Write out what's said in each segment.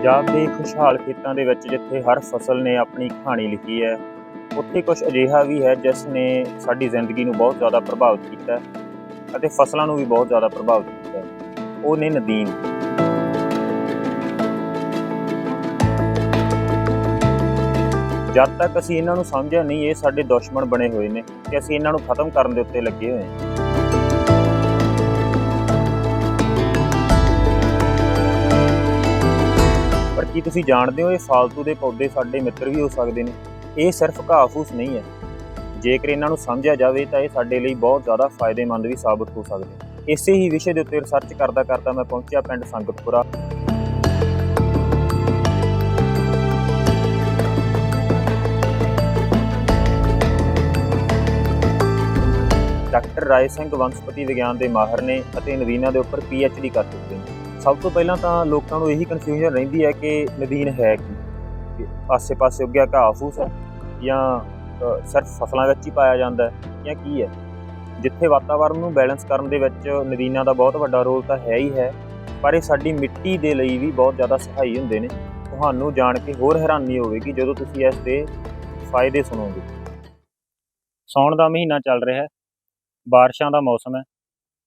ਪੰਜਾਬ ਦੇ ਖੁਸ਼ਹਾਲ ਖੇਤਾਂ ਦੇ ਵਿੱਚ ਜਿੱਥੇ ਹਰ ਫਸਲ ਨੇ ਆਪਣੀ ਕਹਾਣੀ ਲਿਖੀ ਹੈ, ਉੱਥੇ ਕੁਝ ਅਜਿਹਾ ਵੀ ਹੈ ਜਿਸ ਨੇ ਸਾਡੀ ਜ਼ਿੰਦਗੀ ਨੂੰ ਬਹੁਤ ਜ਼ਿਆਦਾ ਪ੍ਰਭਾਵਿਤ ਕੀਤਾ ਅਤੇ ਫਸਲਾਂ ਨੂੰ ਵੀ ਬਹੁਤ ਜ਼ਿਆਦਾ ਪ੍ਰਭਾਵਿਤ ਕੀਤਾ ਉਹ ਨੇ ਨਦੀਨ ਜਦ ਤੱਕ ਅਸੀਂ ਇਹਨਾਂ ਨੂੰ ਸਮਝਿਆ ਨਹੀਂ, ਇਹ ਸਾਡੇ ਦੁਸ਼ਮਣ ਬਣੇ ਹੋਏ ਨੇ ਤੇ ਅਸੀਂ ਇਹਨਾਂ ਨੂੰ ਖਤਮ ਕਰਨ ਦੇ ਉੱਤੇ ਲੱਗੇ ਹੋਏ ਹਾਂ। ਕੀ ਤੁਸੀਂ ਜਾਣਦੇ ਹੋ ਇਹ ਫਾਲਤੂ ਦੇ ਪੌਦੇ ਸਾਡੇ ਮਿੱਤਰ ਵੀ ਹੋ ਸਕਦੇ ਨੇ? ਇਹ ਸਿਰਫ ਘਾਹ ਫੂਸ ਨਹੀਂ ਹੈ। ਜੇਕਰ ਇਹਨਾਂ ਨੂੰ ਸਮਝਿਆ ਜਾਵੇ ਤਾਂ ਇਹ ਸਾਡੇ ਲਈ ਬਹੁਤ ਜ਼ਿਆਦਾ ਫਾਇਦੇਮੰਦ ਵੀ ਸਾਬਤ ਹੋ ਸਕਦੇ ਨੇ। ਇਸੇ ਹੀ ਵਿਸ਼ੇ ਦੇ ਉੱਤੇ ਰਿਸਰਚ ਕਰਦਾ ਕਰਦਾ ਮੈਂ ਪਹੁੰਚਿਆ ਪਿੰਡ ਸੰਗਤਪੁਰਾ। ਡਾਕਟਰ ਰਾਏ ਸਿੰਘ ਵਨਸਪਤੀ ਵਿਗਿਆਨ ਦੇ ਮਾਹਰ ਨੇ ਅਤੇ ਨਦੀਨਾਂ ਦੇ ਉੱਪਰ ਡੀ ਕਰ ਚੁੱਕੇ ਨੇ। ਸਭ ਤੋਂ ਪਹਿਲਾਂ ਤਾਂ ਲੋਕਾਂ ਨੂੰ ਇਹੀ ਕਨਫਿਊਜ਼ਨ ਰਹਿੰਦੀ ਹੈ ਕਿ ਨਦੀਨ ਹੈ ਕੀ? ਆਸੇ-ਪਾਸੇ ਉੱਗਿਆ ਘਾਹ ਫੂਸ ਹੈ ਜਾਂ ਸਿਰਫ ਫਸਲਾਂ ਵਿੱਚ ਹੀ ਪਾਇਆ ਜਾਂਦਾ ਹੈ ਜਾਂ ਕੀ ਹੈ? ਜਿੱਥੇ ਵਾਤਾਵਰਣ ਨੂੰ ਬੈਲੈਂਸ ਕਰਨ ਦੇ ਵਿੱਚ ਨਦੀਨਾਂ ਦਾ ਬਹੁਤ ਵੱਡਾ ਰੋਲ ਤਾਂ ਹੈ ਹੀ ਹੈ, ਪਰ ਇਹ ਸਾਡੀ ਮਿੱਟੀ ਦੇ ਲਈ ਵੀ ਬਹੁਤ ਜ਼ਿਆਦਾ ਸਹਾਈ ਹੁੰਦੇ ਨੇ। ਤੁਹਾਨੂੰ ਜਾਣ ਕੇ ਹੋਰ ਹੈਰਾਨੀ ਹੋਵੇਗੀ ਜਦੋਂ ਤੁਸੀਂ ਇਸ ਦੇ ਫਾਇਦੇ ਸੁਣੋਗੇ। ਸਾਉਣ ਦਾ ਮਹੀਨਾ ਚੱਲ ਰਿਹਾ ਹੈ, ਬਾਰਿਸ਼ਾਂ ਦਾ ਮੌਸਮ ਹੈ।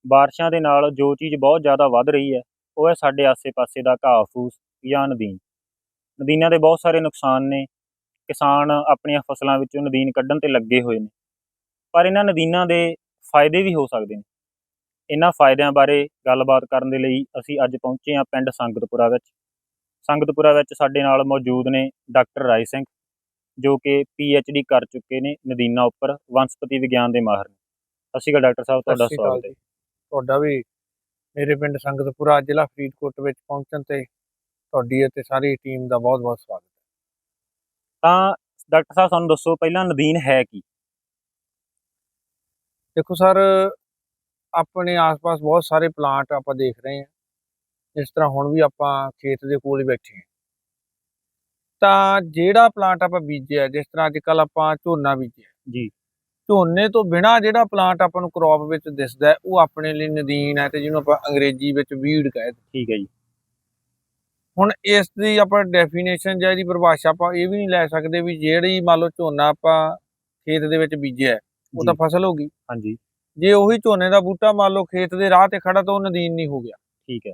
ਬਾਰਿਸ਼ਾਂ ਦੇ ਨਾਲ ਜੋ ਚੀਜ਼ ਬਹੁਤ ਜ਼ਿਆਦਾ ਵੱਧ ਰਹੀ ਹੈ ਉਹ ਹੈ ਸਾਡੇ ਆਸੇ-ਪਾਸੇ ਦਾ ਘਾਹ ਫੂਸ ਜਾਂ ਨਦੀਨ। ਨਦੀਨਾਂ ਦੇ ਬਹੁਤ ਸਾਰੇ ਨੁਕਸਾਨ ਨੇ। ਕਿਸਾਨ ਆਪਣੀਆਂ ਫਸਲਾਂ ਵਿੱਚੋਂ ਨਦੀਨ ਕੱਢਣ ਤੇ ਲੱਗੇ ਹੋਏ ਨੇ। ਪਰ ਇਹਨਾਂ ਨਦੀਨਾਂ ਦੇ ਫਾਇਦੇ ਵੀ ਹੋ ਸਕਦੇ ਨੇ। ਇਹਨਾਂ ਫਾਇਦਿਆਂ ਬਾਰੇ ਗੱਲਬਾਤ ਕਰਨ ਦੇ ਲਈ ਅਸੀਂ ਅੱਜ ਪਹੁੰਚੇ ਹਾਂ ਪਿੰਡ ਸੰਗਤਪੁਰਾ ਵਿੱਚ। ਸੰਗਤਪੁਰਾ ਵਿੱਚ ਸਾਡੇ ਨਾਲ ਮੌਜੂਦ ਨੇ ਡਾਕਟਰ ਰਾਏ ਸਿੰਘ ਜੋ ਕਿ ਡੀ ਕਰ ਚੁੱਕੇ ਨੇ ਨਦੀਨਾਂ ਉੱਪਰ ਵਨਸਪਤੀ ਵਿਗਿਆਨ ਦੇ ਮਾਹਰ ਨੇ। ਸਤਿ ਸ਼੍ਰੀ ਅਕਾਲ ਡਾਕਟਰ ਸਾਹਿਬ ਤੁਹਾਡਾ ਸਵਾਗਤ ਹੈ। ਤੁਹਾਡਾ ਵੀ ਮੇਰੇ ਪਿੰਡ ਸੰਗਤਪੁਰਾ ਜ਼ਿਲ੍ਹਾ ਫਰੀਦਕੋਟ ਵਿੱਚ ਪਹੁੰਚਣ ਤੇ ਤੁਹਾਡੀ ਅਤੇ ਸਾਰੀ ਟੀਮ ਦਾ ਬਹੁਤ-ਬਹੁਤ ਸਵਾਗਤ ਤਾਂ ਡਾਕਟਰ ਸਾਹਿਬ ਸਾਨੂੰ ਦੱਸੋ ਪਹਿਲਾਂ ਨਦੀਨ ਹੈ ਕੀ? ਦੇਖੋ ਸਰ ਆਪਣੇ ਆਸ-ਪਾਸ ਬਹੁਤ ਸਾਰੇ ਪਲਾਂਟ ਆਪਾਂ ਦੇਖ ਰਹੇ ਹਾਂ। ਜਿਸ ਤਰ੍ਹਾਂ ਹੁਣ ਵੀ ਆਪਾਂ ਖੇਤ ਦੇ ਕੋਲ ਹੀ ਬੈਠੇ ਹਾਂ। ਤਾਂ ਜਿਹੜਾ ਪਲਾਂਟ ਆਪਾਂ ਬੀਜਿਆ ਜਿਸ ਤਰ੍ਹਾਂ ਅੱਜਕੱਲ ਆਪਾਂ ਝੋਨਾ ਬੀਜਿਆ। ਜੀ। ਝੋਨੇ ਤੋਂ ਬਿਨਾ ਜਿਹੜਾ ਪਲਾਂਟ ਆਪਾਂ ਨੂੰ ਕ੍ਰੌਪ ਵਿੱਚ ਦਿਸਦਾ ਹੈ, ਉਹ ਆਪਣੇ ਲਈ ਨਦੀਨ ਹੈ ਤੇ ਜਿਹਨੂੰ ਆਪਾਂ ਅੰਗਰੇਜ਼ੀ ਵਿੱਚ ਵੀਡ ਕਹਿੰਦੇ ਠੀਕ ਹੈ ਜੀ। ਹੁਣ ਇਸ ਦੀ ਆਪਾਂ ਡੈਫੀਨੇਸ਼ਨ ਜਾਂ ਇਹਦੀ ਪਰਿਭਾਸ਼ਾ ਆਪਾਂ ਇਹ ਵੀ ਨਹੀਂ ਲੈ ਸਕਦੇ ਵੀ ਜਿਹੜੀ ਮੰਨ ਲਓ ਝੋਨਾ ਆਪਾਂ ਖੇਤ ਦੇ ਵਿੱਚ ਬੀਜਿਆ ਉਹ ਤਾਂ ਫਸਲ ਹੋ ਗਈ। ਹਾਂਜੀ। ਜੇ ਉਹੀ ਝੋਨੇ ਦਾ ਬੂਟਾ ਮੰਨ ਲਓ ਖੇਤ ਦੇ ਰਾਹ ਤੇ ਖੜਾ ਤਾਂ ਉਹ ਨਦੀਨ ਨਹੀਂ ਹੋ ਗਿਆ। ਠੀਕ ਹੈ।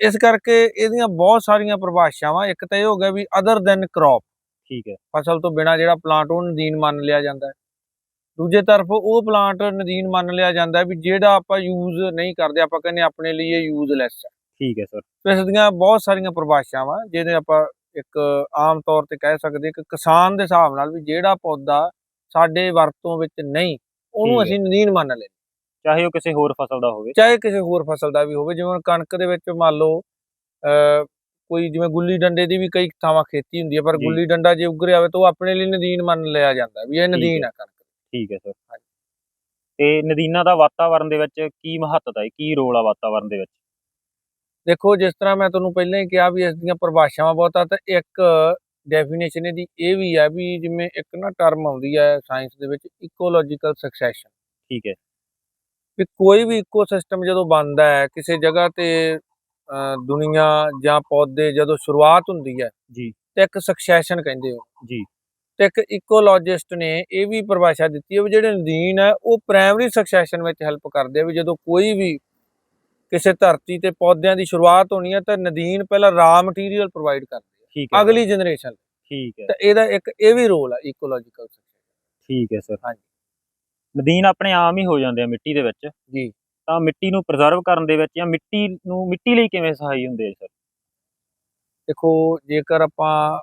ਇਸ ਕਰਕੇ ਇਹਦੀਆਂ ਬਹੁਤ ਸਾਰੀਆਂ ਪਰਿਭਾਸ਼ਾਵਾਂ ਇੱਕ ਤਾਂ ਇਹ ਹੋ ਗਿਆ ਵੀ ਅਦਰ ਦੈਨ ਕ੍ਰੌਪ ਠੀਕ ਹੈ। ਫਸਲ ਤੋਂ ਬਿਨਾ ਜਿਹੜਾ ਪਲਾਂਟ ਉਹ ਨਦੀਨ ਮੰਨ ਲਿਆ ਜਾਂਦਾ ਹੈ। ਦੂਜੇ ਤਰਫ ਉਹ ਪਲਾਂਟ ਨਦੀਨ ਮੰਨ ਲਿਆ ਜਾਂਦਾ ਵੀ ਜਿਹੜਾ ਆਪਾਂ ਯੂਜ਼ ਨਹੀਂ ਕਰਦੇ ਆਪਾਂ ਕਹਿੰਦੇ ਆਪਣੇ ਲਈ ਇਹ ਯੂਜ਼ਲੈਸ ਹੈ ਠੀਕ ਹੈ ਸਰ ਇਸ ਦੀਆਂ ਬਹੁਤ ਸਾਰੀਆਂ ਪਰਿਭਾਸ਼ਾਵਾਂ ਜਿਹਦੇ ਆਪਾਂ ਇੱਕ ਆਮ ਤੌਰ ਤੇ ਕਹਿ ਸਕਦੇ ਕਿ ਕਿਸਾਨ ਦੇ ਹਿਸਾਬ ਨਾਲ ਵੀ ਜਿਹੜਾ ਪੌਦਾ ਸਾਡੇ ਵਰਤੋਂ ਵਿੱਚ ਨਹੀਂ ਉਹਨੂੰ। ਅਸੀਂ ਨਦੀਨ ਮੰਨ ਲੈਂਦੇ ਚਾਹੇ ਉਹ ਕਿਸੇ ਹੋਰ ਫਸਲ ਦਾ ਹੋਵੇ ਚਾਹੇ ਕਿਸੇ ਹੋਰ ਫਸਲ ਦਾ ਵੀ ਹੋਵੇ ਜਿਵੇਂ ਕਣਕ ਦੇ ਵਿੱਚ ਮੰਨ ਲਓ ਕੋਈ ਜਿਵੇਂ ਗੁੱਲੀ ਡੰਡੇ ਦੀ ਵੀ ਕਈ ਥਾਵਾਂ ਖੇਤੀ ਹੁੰਦੀ ਹੈ ਪਰ। ਗੁੱਲੀ ਡੰਡਾ ਜੇ ਉੱਗ ਰਿਹਾ ਹੋਵੇ ਤਾਂ ਉਹ ਆਪਣੇ ਲਈ ਨਦੀਨ ਮੰਨ ਲਿਆ ਜਾਂਦਾ ਵੀ ਇਹ ਨਦੀਨ। ਹੈ ਕਣਕ ਠੀਕ ਹੈ ਸਰ ਤੇ ਨਦੀਨਾਂ ਦਾ ਵਾਤਾਵਰਣ ਦੇ ਵਿੱਚ ਕੀ ਮਹੱਤਤਾ ਹੈ? ਕੀ ਰੋਲ ਆ ਵਾਤਾਵਰਣ ਦੇ ਵਿੱਚ? ਦੇਖੋ ਜਿਸ ਤਰ੍ਹਾਂ ਮੈਂ ਤੁਹਾਨੂੰ ਪਹਿਲਾਂ ਹੀ ਕਿਹਾ ਵੀ ਇਸ ਦੀਆਂ ਪਰਿਭਾਸ਼ਾਵਾਂ ਬਹੁਤ ਆ ਤਾਂ ਇੱਕ ਡੈਫੀਨੇਸ਼ਨ ਇਹਦੀ ਇਹ ਵੀ ਹੈ ਵੀ ਜਿਵੇਂ ਇੱਕ ਨਾ ਟਰਮ ਆਉਂਦੀ ਹੈ ਸਾਇੰਸ ਦੇ ਵਿੱਚ ਇਕੋਲੋਜੀਕਲ ਸਕਸੈਸ਼ਨ ਠੀਕ ਹੈ। ਵੀ ਕੋਈ ਵੀ ਇਕੋਸਿਸਟਮ ਜਦੋਂ ਬਣਦਾ ਹੈ ਕਿਸੇ ਜਗ੍ਹਾ ਤੇ ਦੁਨੀਆ ਜਾਂ ਪੌਦੇ ਜਦੋਂ ਸ਼ੁਰੂਆਤ ਹੁੰਦੀ ਹੈ ਜੀ। ਤੇ ਇੱਕ ਸਕਸੈਸ਼ਨ ਕਹਿੰਦੇ ਹੋ। ਜੀ। ਤੇ ਇੱਕ ਇਕੋਲੋਜਿਸਟ ਨੇ ਇਹ ਵੀ ਪਰਿਭਾਸ਼ਾ ਦਿੱਤੀ ਹੈ ਵੀ ਜਿਹੜੇ ਨਦੀਨ ਹੈ ਉਹ ਪ੍ਰਾਇਮਰੀ ਸਕਸੈਸ਼ਨ ਵਿੱਚ ਹੈਲਪ ਕਰਦੇ ਆ ਵੀ ਜਦੋਂ ਕੋਈ ਵੀ ਕਿਸੇ ਧਰਤੀ ਤੇ ਪੌਦਿਆਂ ਦੀ ਸ਼ੁਰੂਆਤ ਹੋਣੀ ਹੈ ਤਾਂ ਨਦੀਨ ਪਹਿਲਾਂ ਰਾ ਮਟੀਰੀਅਲ ਪ੍ਰੋਵਾਈਡ ਕਰਦੇ ਠੀਕ ਆ ਹੈ। ਅਗਲੀ ਜਨਰੇਸ਼ਨ ਠੀਕ ਹੈ। ਤਾਂ ਇਹਦਾ ਇੱਕ ਇਹ ਵੀ ਰੋਲ ਹੈ ਇਕੋਲੋਜੀਕਲ ਠੀਕ ਹੈ ਸਰ ਹਾਂਜੀ। ਨਦੀਨ ਆਪਣੇ ਆਮ ਹੀ ਹੋ ਜਾਂਦੇ ਆ ਮਿੱਟੀ ਦੇ ਵਿੱਚ। ਜੀ। ਤਾਂ ਮਿੱਟੀ ਨੂੰ ਪ੍ਰੀਜ਼ਰਵ ਕਰਨ ਦੇ ਵਿੱਚ ਜਾਂ ਮਿੱਟੀ ਨੂੰ ਮਿੱਟੀ ਲਈ ਕਿਵੇਂ ਸਹਾਈ ਹੁੰਦੇ ਆ ਸਰ? ਦੇਖੋ ਜੇਕਰ ਆਪਾਂ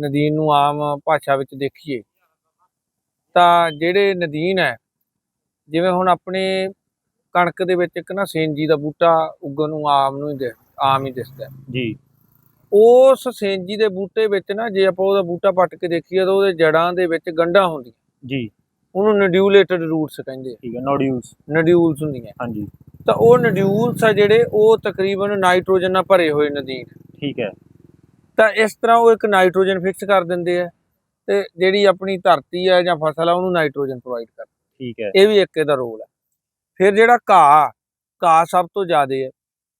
ਨਦੀਨ ਨੂੰ ਆਮ ਭਾਸ਼ਾ ਵਿੱਚ ਦੇਖੀਏ ਤਾਂ ਜਿਹੜੇ ਨਦੀਨ ਹੈ ਜਿਵੇਂ ਹੁਣ ਆਪਣੇ ਕਣਕ ਦੇ ਵਿੱਚ ਇੱਕ ਨਾ ਸੇਂਜੀ ਦਾ ਬੂਟਾ ਉੱਗਣ ਨੂੰ ਆਮ ਨੂੰ ਹੀ ਆਮ ਹੀ ਦਿਸਦਾ। ਜੀ। ਉਸ ਸੇਂਜੀ ਦੇ ਬੂਟੇ ਵਿੱਚ ਨਾ ਜੇ ਆਪਾਂ ਉਹਦਾ ਬੂਟਾ ਪੱਟ ਕੇ ਦੇਖੀਏ ਤਾਂ ਉਹਦੇ ਜੜਾਂ ਦੇ ਵਿੱਚ ਗੰਢਾਂ ਹੁੰਦੀਆਂ। ਜੀ। ਉਹਨੂੰ ਨਡਿਊਲੇਟਡ ਰੂਟਸ ਕਹਿੰਦੇ ਆ। ਠੀਕ ਹੈ ਨੋਡਿਊਲਸ। ਨਡਿਊਲਸ ਹੁੰਦੀਆਂ। ਹਾਂਜੀ। ਤਾਂ ਉਹ ਨਡਿਊਲਸ ਆ ਜਿਹੜੇ ਉਹ ਤਕਰੀਬਨ ਨਾਈਟ੍ਰੋਜਨ ਨਾਲ ਭਰੇ ਹੋਏ ਨਦੀਨ। ਠੀਕ ਹੈ। ਤਾਂ ਇਸ ਤਰ੍ਹਾਂ ਉਹ ਇੱਕ ਨਾਈਟ੍ਰੋਜਨ ਫਿਕਸ ਕਰ ਦਿੰਦੇ ਆ ਤੇ ਜਿਹੜੀ ਆਪਣੀ ਧਰਤੀ ਹੈ ਜਾਂ ਫਸਲ ਆ ਉਹਨੂੰ ਨਾਈਟ੍ਰੋਜਨ ਪ੍ਰੋਵਾਈਡ ਕਰ ਠੀਕ ਹੈ। ਇਹ ਵੀ ਇੱਕ ਇਹਦਾ ਰੋਲ ਹੈ ਫਿਰ ਜਿਹੜਾ ਘਾਹ ਘਾਹ ਸਭ ਤੋਂ ਜ਼ਿਆਦਾ ਹੈ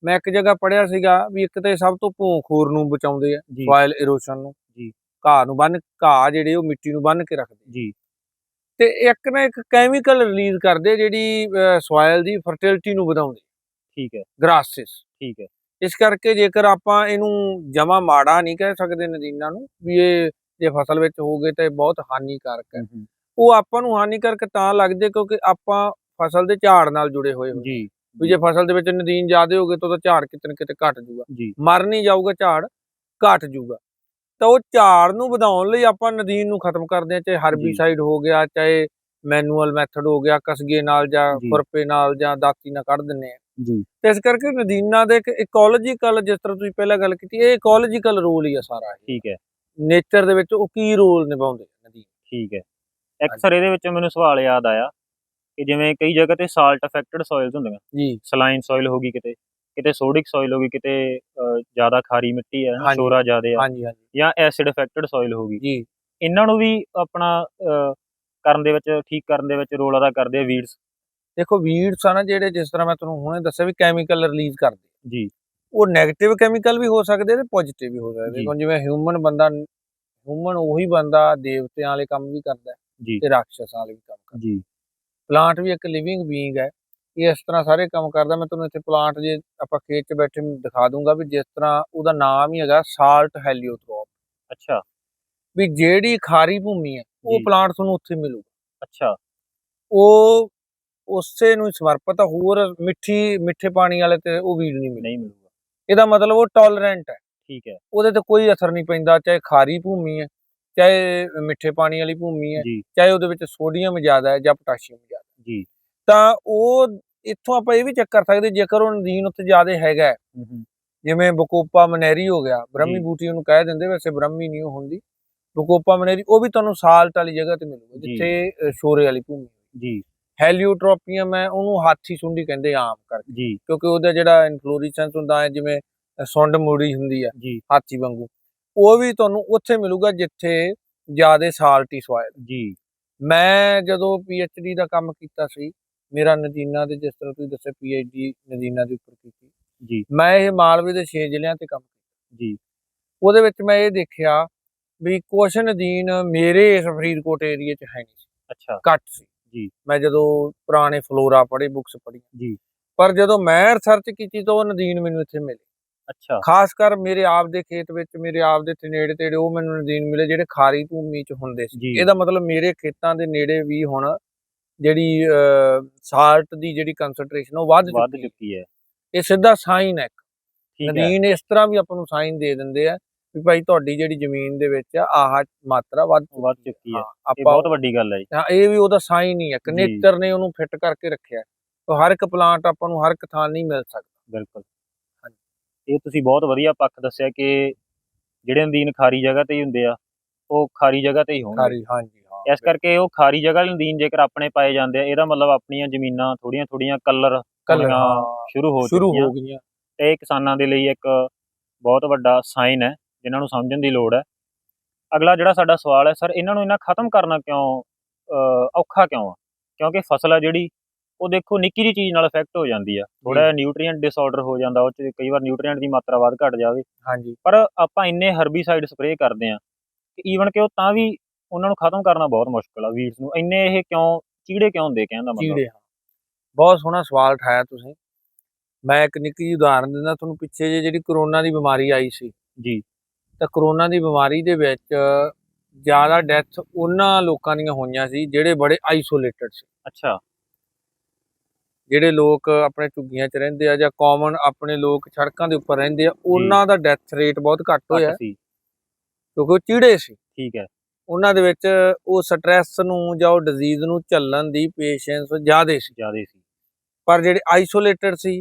ਮੈਂ ਇੱਕ ਜਗ੍ਹਾ ਪੜਿਆ ਸੀਗਾ ਵੀ ਇੱਕ ਤੇ ਸਭ ਤੋਂ ਭੂਖੋਰ ਨੂੰ ਬਚਾਉਂਦੇ ਆ ਸੋਇਲ ਇਰੋਸ਼ਨ ਨੂੰ। ਜੀ। ਘਾਹ ਨੂੰ ਬੰਨ ਘਾਹ ਜਿਹੜੇ ਉਹ ਮਿੱਟੀ ਨੂੰ ਬੰਨ ਕੇ ਰੱਖਦੇ ਜੀ। ਤੇ ਇੱਕ ਨਾ ਇੱਕ ਕੈਮੀਕਲ ਰਿਲੀਜ਼ ਕਰਦੇ ਜਿਹੜੀ ਸੋਇਲ ਦੀ ਫਰਟੀਲਿਟੀ ਨੂੰ ਵਧਾਉਂਦੀ ਠੀਕ ਹੈ। ਗ੍ਰਾਸਿਸ ਠੀਕ ਹੈ। ਇਸ ਕਰਕੇ ਜੇਕਰ ਆਪਾਂ ਇਹਨੂੰ ਜਮਾ ਮਾੜਾ ਨਹੀਂ ਕਹਿ ਸਕਦੇ ਨਦੀਨਾਂ ਨੂੰ ਵੀ ਇਹ ਜੇ ਫਸਲ ਵਿੱਚ ਹੋਗੇ ਤੇ ਬਹੁਤ ਹਾਨੀਕਾਰਕ ਹੈ। ਉਹ ਆਪਾਂ ਨੂੰ ਹਾਨੀਕਾਰਕ ਤਾਂ ਲੱਗਦੇ ਕਿਉਂਕਿ ਆਪਾਂ ਫਸਲ ਦੇ ਝਾੜ ਨਾਲ ਜੁੜੇ ਹੋਏ ਹਾਂ ਜੀ ਵੀ ਜੇ ਫਸਲ ਦੇ ਵਿੱਚ ਨਦੀਨ ਜ਼ਿਆਦੇ ਹੋਗੇ ਤਾਂ ਉਹਦਾ ਝਾੜ ਕਿਤੇ ਨਾ ਕਿਤੇ ਘਟ ਜਾਊਗਾ। ਜੀ। ਮਰ ਨਹੀਂ ਜਾਊਗਾ ਝਾੜ ਘਟ ਜਾਊਗਾ। ਤਾਂ ਉਹ ਝਾੜ ਨੂੰ ਵਧਾਉਣ ਲਈ ਆਪਾਂ ਨਦੀਨ ਨੂੰ ਖਤਮ ਕਰਦੇ ਹਾਂ ਚਾਹੇ ਹਰਬੀਸਾਈਡ ਹੋ ਗਿਆ ਚਾਹੇ ਮੈਨੂਅਲ ਮੈਥਡ ਹੋ ਗਿਆ ਕਸਗੇ ਨਾਲ ਜਾਂ ਜੀ। ਖੁਰਪੇ ਨਾਲ ਜਾਂ ਦਾਤੀ ਨਾਲ ਕੱਢ ਦਿੰਨੇ ਆ ਜੀ। ਤੇ ਇਸ ਕਰਕੇ ਨਦੀਨਾਂ ਦੇ ਇੱਕ ਇਕੋਲੋਜੀਕਲ ਜਿਸ ਤਰ੍ਹਾਂ ਤੁਸੀਂ ਪਹਿਲਾਂ ਗੱਲ ਕੀਤੀ ਇਹ ਇਕੋਲੋਜੀਕਲ ਰੋਲ ਹੀ ਆ ਸਾਰਾ ਠੀਕ ਹੈ। ਨੇਚਰ ਦੇ ਵਿੱਚ ਉਹ ਕੀ ਰੋਲ ਨਿਭਾਉਂਦੇ ਨਦੀਨ? ਠੀਕ ਹੈ। ਇੱਕ ਸਰ ਇਹਦੇ ਵਿੱਚ ਮੈਨੂੰ ਸਵਾਲ ਯਾਦ ਆਇਆ ਕਿ ਜਿਵੇਂ ਕਈ ਜਗ੍ਹਾ ਤੇ ਸਾਲਟ ਅਫੈਕਟਡ ਸੋਇਲਸ ਹੁੰਦੀਆਂ। ਜੀ। ਸਲਾਈਨ ਸੋਇਲ ਹੋ ਗਈ ਕਿਤੇ ਕਿਤੇ ਸੋਡਿਕ ਸੋਇਲ ਹੋ ਗਈ ਕਿਤੇ ਜ਼ਿਆਦਾ ਖਾਰੀ ਮਿੱਟੀ ਹੈ। ਸ਼ੋਰਾ ਜ਼ਿਆਦਾ ਆ ਹਾਂਜੀ ਹਾਂਜੀ। ਜਾਂ ਐਸਿਡ ਅਫੈਕਟਡ ਸੋਇਲ ਹੋ ਗਈ। ਜੀ। ਇਹਨਾਂ ਨੂੰ ਵੀ ਆਪਣਾ ਕਰਨ ਦੇ ਵਿੱਚ ਠੀਕ ਕਰਨ ਦੇ ਵਿੱਚ ਰੋਲ ਅਦਾ ਕਰਦੇ ਆ ਵੀਡਸ ਦੇਖੋ ਵੀਡਸ ਆ ਨਾ ਜਿਹੜੇ ਜਿਸ ਤਰ੍ਹਾਂ ਮੈਂ ਤੁਹਾਨੂੰ ਹੁਣੇ ਦੱਸਿਆ ਵੀ ਕੈਮੀਕਲ ਰਿਲੀਜ਼ ਕਰਦੇ। ਜੀ। ਉਹ 네ਗੇਟਿਵ ਕੈਮੀਕਲ ਵੀ ਹੋ ਸਕਦੇ ਤੇ ਪੋਜ਼ਿਟਿਵ ਵੀ ਹੋ ਸਕਦੇ। ਹੁਣ ਜਿਵੇਂ ਹਿਊਮਨ ਬੰਦਾ ਹਿਊਮਨ ਉਹੀ ਬੰਦਾ ਦੇਵਤਿਆਂ ਵਾਲੇ ਕੰਮ ਵੀ ਕਰਦਾ ਤੇ ਰਾਖਸ਼ਾਂ ਵਾਲੇ ਵੀ ਕੰਮ ਕਰਦਾ ਜੀ। ਪਲਾਂਟ ਵੀ ਇੱਕ ਲਿਵਿੰਗ ਬੀਇੰਗ ਹੈ। ਇਹ ਇਸ ਤਰ੍ਹਾਂ ਸਾਰੇ ਕੰਮ ਕਰਦਾ। ਮੈਂ ਤੁਹਾਨੂੰ ਇੱਥੇ ਪਲਾਂਟ ਜੇ ਆਪਾਂ ਖੇਤ 'ਚ ਬੈਠੇ ਦਿਖਾ ਦੂੰਗਾ ਵੀ ਜਿਸ ਤਰ੍ਹਾਂ ਉਹਦਾ ਨਾਮ ਹੀ ਹੈਗਾ ਸਾਲਟ ਹੈਲੀਓਥ੍ਰੋਪ ਅੱਛਾ। ਵੀ ਜਿਹੜੀ ਖਾਰੀ ਭੂਮੀ ਹੈ ਉਹ। ਪਲਾਂਟ ਤੁਹਾਨੂੰ ਉੱਥੇ ਮਿਲੂਗਾ ਅੱਛਾ। ਉਹ ਉਸੇ ਨੂੰ ਸਮਰਪਿਤ ਆ ਹੋਰ ਮਿੱਠੀ ਮਿੱਠੇ ਪਾਣੀ ਵਾਲੇ ਤੇ ਉਹ ਵੀਡ ਨਹੀਂ ਮਿਲੂਗਾ। ਇਹਦਾ ਮਤਲਬ ਉਹ ਟੋਲਰੈਂਟ ਹੈ। ਠੀਕ ਹੈ। ਉਹਦੇ ਤੇ ਕੋਈ ਅਸਰ ਨਹੀਂ ਪੈਂਦਾ ਚਾਹੇ ਖਾਰੀ ਭੂਮੀ ਹੈ ਚਾਹੇ ਮਿੱਠੇ ਪਾਣੀ ਵਾਲੀ ਭੂਮੀ ਹੈ ਜੀ। ਚਾਹੇ ਉਹਦੇ ਵਿੱਚ ਸੋਡੀਅਮ ਜ਼ਿਆਦਾ ਹੈ ਜਾਂ ਪੋਟਾਸ਼ੀਅਮ ਜ਼ਿਆਦਾ ਹੈ। ਜੀ। ਤਾਂ ਉਹ ਇੱਥੋਂ ਆਪਾਂ ਇਹ ਵੀ ਚੈੱਕ ਕਰ ਸਕਦੇ ਜੇਕਰ ਉਹ ਨਦੀਨ ਉੱਤੇ ਜ਼ਿਆਦਾ ਹੈਗਾ ਹੈ, ਜਿਵੇਂ ਬਕੋਪਾ ਮਨੈਰੀ ਹੋ ਗਿਆ ਬ੍ਰਹਮੀ ਜੀ। ਬੂਟੀ ਉਹਨੂੰ ਕਹਿ ਦਿੰਦੇ ਵੈਸੇ ਬ੍ਰਹਮੀ ਨਹੀਂ ਉਹ ਹੁੰਦੀ। ਬਕੋਪਾ ਮਨੈਰੀ ਉਹ ਵੀ ਤੁਹਾਨੂੰ ਸਾਲਟ ਵਾਲੀ ਜਗ੍ਹਾ ਤੇ ਮਿਲੂਗਾ ਜੀ। ਜਿੱਥੇ ਅ, ਸ਼ੋਰੇ ਵਾਲੀ ਭੂਮੀ ਜੀ। ਹੈਲੀਓਟ੍ਰੋਪੀਅਮ ਹੈ ਉਹਨੂੰ ਹਾਥੀ ਸੁੰਡੀ ਕਹਿੰਦੇ ਆਮ ਕਰਕੇ। ਜੀ। ਕਿਉਂਕਿ ਉਹਦਾ ਜਿਹੜਾ ਇਨਫਲੋਰੀਸੈਂਸ ਹੁੰਦਾ ਹੈ ਜਿਵੇਂ ਸੁੰਡ ਮੂੜੀ ਹੁੰਦੀ ਹੈ ਜੀ। ਹਾਥੀ ਵਾਂਗੂ। ਉਹ ਵੀ ਤੁਹਾਨੂੰ ਉੱਥੇ ਮਿਲੂਗਾ ਜਿੱਥੇ ਜ਼ਿਆਦਾ ਸਾਲਟੀ ਸੋਇਲ ਜੀ। ਮੈਂ ਜਦੋਂ ਡੀ ਦਾ ਕੰਮ ਕੀਤਾ ਸੀ ਮੇਰਾ ਨਦੀਨਾ ਦੇ ਜਿਸ ਤਰ੍ਹਾਂ ਤੁਸੀਂ ਦੱਸਿਆ ਡੀ ਨਦੀਨਾ ਦੇ ਉੱਪਰ ਕੀਤੀ ਜੀ। ਮੈਂ ਇਹ ਮਾਲਵੇ ਦੇ 6 ਜ਼ਿਲ੍ਹਿਆਂ ਤੇ ਕੰਮ ਕੀਤਾ। ਜੀ। ਉਹਦੇ ਵਿੱਚ ਮੈਂ ਇਹ ਦੇਖਿਆ ਵੀ ਕੁਛ ਨਦੀਨ ਮੇਰੇ ਇਸ ਫਰੀਦਕੋਟ ਏਰੀਏ 'ਚ ਹੈ ਨਹੀਂ ਸੀ। ਅੱਛਾ। ਘੱਟ ਸੀ। ਜੀ। ਮੈਂ ਜਦੋਂ ਪੁਰਾਣੇ ਫਲੋਰਾ ਪੜ੍ਹੇ ਬੁੱਕਸ ਪੜ੍ਹੀ ਜੀ। ਪਰ ਜਦੋਂ ਮੈਂ ਰਿਸਰਚ ਕੀਤੀ ਤਾਂ ਉਹ ਨਦੀਨ ਮੈਨੂੰ ਇੱਥੇ ਮਿਲੇ। ਅੱਛਾ। ਖਾਸ ਕਰ ਮੇਰੇ ਆਪ ਦੇ ਖੇਤ ਵਿੱਚ ਮੇਰੇ ਆਪ ਦੇ ਨੇੜੇ ਤੇੜੇ ਉਹ ਮੈਨੂੰ ਨਦੀਨ ਮਿਲੇ ਜਿਹੜੇ ਖਾਰੀ ਭੂਮੀ 'ਚ ਹੁੰਦੇ ਸੀ। ਇਹਦਾ ਮਤਲਬ ਮੇਰੇ ਖੇਤਾਂ ਦੇ ਨੇੜੇ ਵੀ ਹੁਣ ਜਿਹੜੀ ਸਾਲਟ ਦੀ ਜਿਹੜੀ ਕਨਸੈਂਟਰੇਸ਼ਨ ਉਹ ਵੱਧ ਵੱਧ ਚੁੱਕੀ ਹੈ। ਇਹ ਸਿੱਧਾ ਸਾਈਨ ਹੈ ਨਦੀਨ ਇਸ ਤਰ੍ਹਾਂ ਵੀ ਆਪਾਂ ਨੂੰ ਸਾਈਨ ਦੇ ਦਿੰਦੇ ਆ ਵੀ ਭਾਈ ਤੁਹਾਡੀ ਜਿਹੜੀ ਜ਼ਮੀਨ ਦੇ ਵਿੱਚ ਆਹ ਮਾਤਰਾ ਵੱਧ ਵੱਧ ਚੁੱਕੀ ਹੈ। ਇਹ ਬਹੁਤ ਵੱਡੀ ਗੱਲ ਹੈ ਜੀ। ਹਾਂ, ਇਹ ਵੀ ਉਹਦਾ ਸਾਈਨ ਹੀ ਹੈ। ਕਿ ਜੀ। ਨੇਚਰ ਨੇ ਉਹਨੂੰ ਫਿੱਟ ਕਰਕੇ ਰੱਖਿਆ। ਤਾਂ ਹਰ ਇੱਕ ਪਲਾਂਟ ਆਪਾਂ ਨੂੰ ਹਰ ਇੱਕ ਥਾਂ ਨਹੀਂ ਮਿਲ ਸਕਦਾ। ਬਿਲਕੁਲ। ਇਹ ਤੁਸੀਂ ਬਹੁਤ ਵਧੀਆ ਪੱਖ ਦੱਸਿਆ ਕਿ ਜਿਹੜੇ ਨਦੀਨ ਖਾਰੀ ਜਗ੍ਹਾ ਤੇ ਹੀ ਹੁੰਦੇ ਆ ਉਹ ਖਾਰੀ ਜਗ੍ਹਾ ਤੇ ਹੀ ਹੋਣਗੇ। ਖਾਰੀ ਹਾਂਜੀ ਹਾਂ ਇਸ ਕਰਕੇ ਉਹ ਖਾਰੀ ਜਗ੍ਹਾ ਨਦੀਨ ਜੇਕਰ ਆਪਣੇ ਪਾਏ ਜਾਂਦੇ ਆ ਇਹਦਾ ਮਤਲਬ ਆਪਣੀਆਂ ਜ਼ਮੀਨਾਂ ਥੋੜੀਆਂ ਥੋੜੀਆਂ ਕਲਰ ਕਲਰ ਸ਼ੁਰੂ ਹੋ ਸ਼ੁਰੂ ਚੁੱਕੀਆਂ। ਹੋ ਗਈਆਂ। ਇਹ ਕਿਸਾਨਾਂ ਦੇ ਲਈ ਇੱਕ ਬਹੁਤ ਵੱਡਾ ਸਾਈਨ ਹੈ। ਜਿਨ੍ਹਾਂ ਨੂੰ ਸਮਝਣ ਦੀ ਲੋੜ ਹੈ। ਅਗਲਾ ਜਿਹੜਾ ਸਾਡਾ ਸਵਾਲ ਹੈ ਸਰ ਇਹਨਾਂ ਨੂੰ ਇਹਨਾਂ ਖਤਮ ਕਰਨਾ ਕਿਉਂ ਔਖਾ ਕਿਉਂ ਆ? ਕਿਉਂਕਿ ਫਸਲ ਆ ਜਿਹੜੀ ਉਹ ਦੇਖੋ ਨਿੱਕੀ ਜਿਹੀ ਚੀਜ਼ ਨਾਲ ਇਫੈਕਟ ਹੋ ਜਾਂਦੀ ਆ। ਥੋੜਾ ਨਿਊਟ੍ਰੀਐਂਟ ਡਿਸਆਰਡਰ ਹੋ ਜਾਂਦਾ ਉਹ ਚ ਕਈ ਵਾਰ ਨਿਊਟ੍ਰੀਐਂਟ ਦੀ ਮਾਤਰਾ ਵੱਧ ਘਟ ਜਾਵੇ। ਹਾਂਜੀ। ਪਰ ਆਪਾਂ ਇੰਨੇ ਹਰਬੀਸਾਈਡ ਸਪਰੇਅ ਕਰਦੇ ਆ ਕਿ ਈਵਨ ਕਿ ਉਹ ਤਾਂ ਵੀ ਉਹਨਾਂ ਨੂੰ ਖਤਮ ਕਰਨਾ ਬਹੁਤ ਮੁਸ਼ਕਲ ਆ ਵੀਡਸ ਨੂੰ। ਇੰਨੇ ਇਹ ਕਿਉਂ ਚੀੜੇ ਕਿਉਂ ਹੁੰਦੇ ਕਹਿਣ ਦਾ ਮਤਲਬ? ਚੀੜੇ ਹਾਂ। ਬਹੁਤ ਸੋਹਣਾ ਸਵਾਲ ਉਠਾਇਆ ਤੁਸੀਂ। ਮੈਂ ਇੱਕ ਨਿੱਕੀ ਜਿਹੀ ਉਦਾਹਰਨ ਦਿੰਦਾ ਤੁਹਾਨੂੰ ਪਿੱਛੇ ਜੇ ਜਿਹੜੀ ਕਰੋਨਾ ਦੀ ਬਿਮਾਰੀ ਆਈ ਸੀ। ਜੀ। ਤਾਂ ਕਰੋਨਾ ਦੀ ਬਿਮਾਰੀ ਦੇ ਵਿੱਚ ਜ਼ਿਆਦਾ ਡੈਥ ਉਹਨਾਂ ਲੋਕਾਂ ਦੀਆਂ ਹੋਈਆਂ ਸੀ ਜਿਹੜੇ ਬੜੇ ਆਈਸੋਲੇਟਡ ਸੀ। ਅੱਛਾ। ਜਿਹੜੇ ਲੋਕ ਆਪਣੇ ਝੁੱਗੀਆਂ 'ਚ ਰਹਿੰਦੇ ਆ ਜਾਂ ਕਾਮਨ ਆਪਣੇ ਲੋਕ ਸੜਕਾਂ ਦੇ ਉੱਪਰ ਰਹਿੰਦੇ ਆ ਉਹਨਾਂ ਦਾ ਡੈਥ ਰੇਟ ਬਹੁਤ ਘੱਟ ਹੋਇਆ। ਸੀ। ਕਿਉਂਕਿ ਉਹ ਚੀੜੇ ਸੀ। ਠੀਕ ਹੈ। ਉਹਨਾਂ ਦੇ ਵਿੱਚ ਉਹ ਸਟ੍ਰੈਸ ਨੂੰ ਜਾਂ ਉਹ ਡਿਜ਼ੀਜ਼ ਨੂੰ ਝੱਲਣ ਦੀ ਪੇਸ਼ੈਂਸ ਜ਼ਿਆਦੇ ਸੀ। ਜਿਆਦੇ ਸੀ। ਪਰ ਜਿਹੜੇ ਆਈਸੋਲੇਟਡ ਸੀ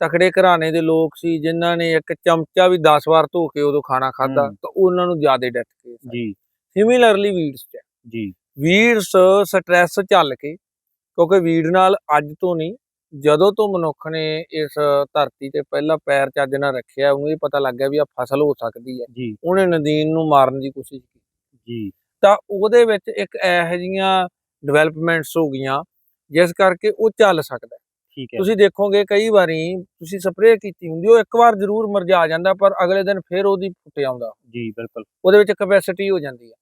ਤਕੜੇ ਘਰਾਣੇ ਦੇ ਲੋਕ ਸੀ ਜਿਨ੍ਹਾਂ ਨੇ ਇੱਕ ਚਮਚਾ ਵੀ 10 ਵਾਰ ਧੋ ਕੇ ਉਦੋਂ ਖਾਣਾ ਖਾਦਾ ਹਮ। ਤਾਂ ਉਹਨਾਂ ਨੂੰ ਜ਼ਿਆਦਾ ਡੈਥ ਕੇਸ ਜੀ। ਸਿਮਿਲਰਲੀ ਵੀਡਸ ਚ। ਜੀ। ਵੀਡਸ ਸਟ੍ਰੈਸ ਝੱਲ ਕੇ ਕਿਉਂਕਿ ਵੀਡ ਨਾਲ ਅੱਜ ਤੋਂ ਨਹੀਂ ਜਦੋਂ ਤੋਂ ਮਨੁੱਖ ਨੇ ਇਸ ਧਰਤੀ ਤੇ ਪਹਿਲਾ ਪੈਰ ਚੱਜ ਨਾਲ ਰੱਖਿਆ ਉਹਨੂੰ ਇਹ ਪਤਾ ਲੱਗਿਆ ਵੀ ਆ ਫਸਲ ਹੋ ਸਕਦੀ ਹੈ। ਜੀ। ਉਹਨੇ ਨਦੀਨ ਨੂੰ ਮਾਰਨ ਦੀ ਕੋਸ਼ਿਸ਼ ਕੀਤੀ। ਜੀ। ਤਾਂ ਉਹਦੇ ਵਿੱਚ ਇੱਕ ਇਹੋ ਜਿਹੀਆਂ ਡਿਵੈਲਪਮੈਂਟਸ ਹੋ ਗਈਆਂ ਜਿਸ ਕਰਕੇ ਉਹ ਚੱਲ ਸਕਦਾ। ਠੀਕ ਹੈ। ਤੁਸੀਂ ਦੇਖੋਗੇ ਕਈ ਵਾਰੀ ਤੁਸੀਂ ਸਪਰੇਅ ਕੀਤੀ ਹੁੰਦੀ ਉਹ ਇੱਕ ਵਾਰ ਜ਼ਰੂਰ ਮੁਰਝਾ ਜਾਂਦਾ ਪਰ ਅਗਲੇ ਦਿਨ ਫਿਰ ਉਹਦੀ ਫੁੱਟ ਆਉਂਦਾ। ਜੀ ਬਿਲਕੁਲ। ਉਹਦੇ ਵਿੱਚ ਕੈਪੈਸਿਟੀ ਹੋ ਜਾਂਦੀ ਹੈ।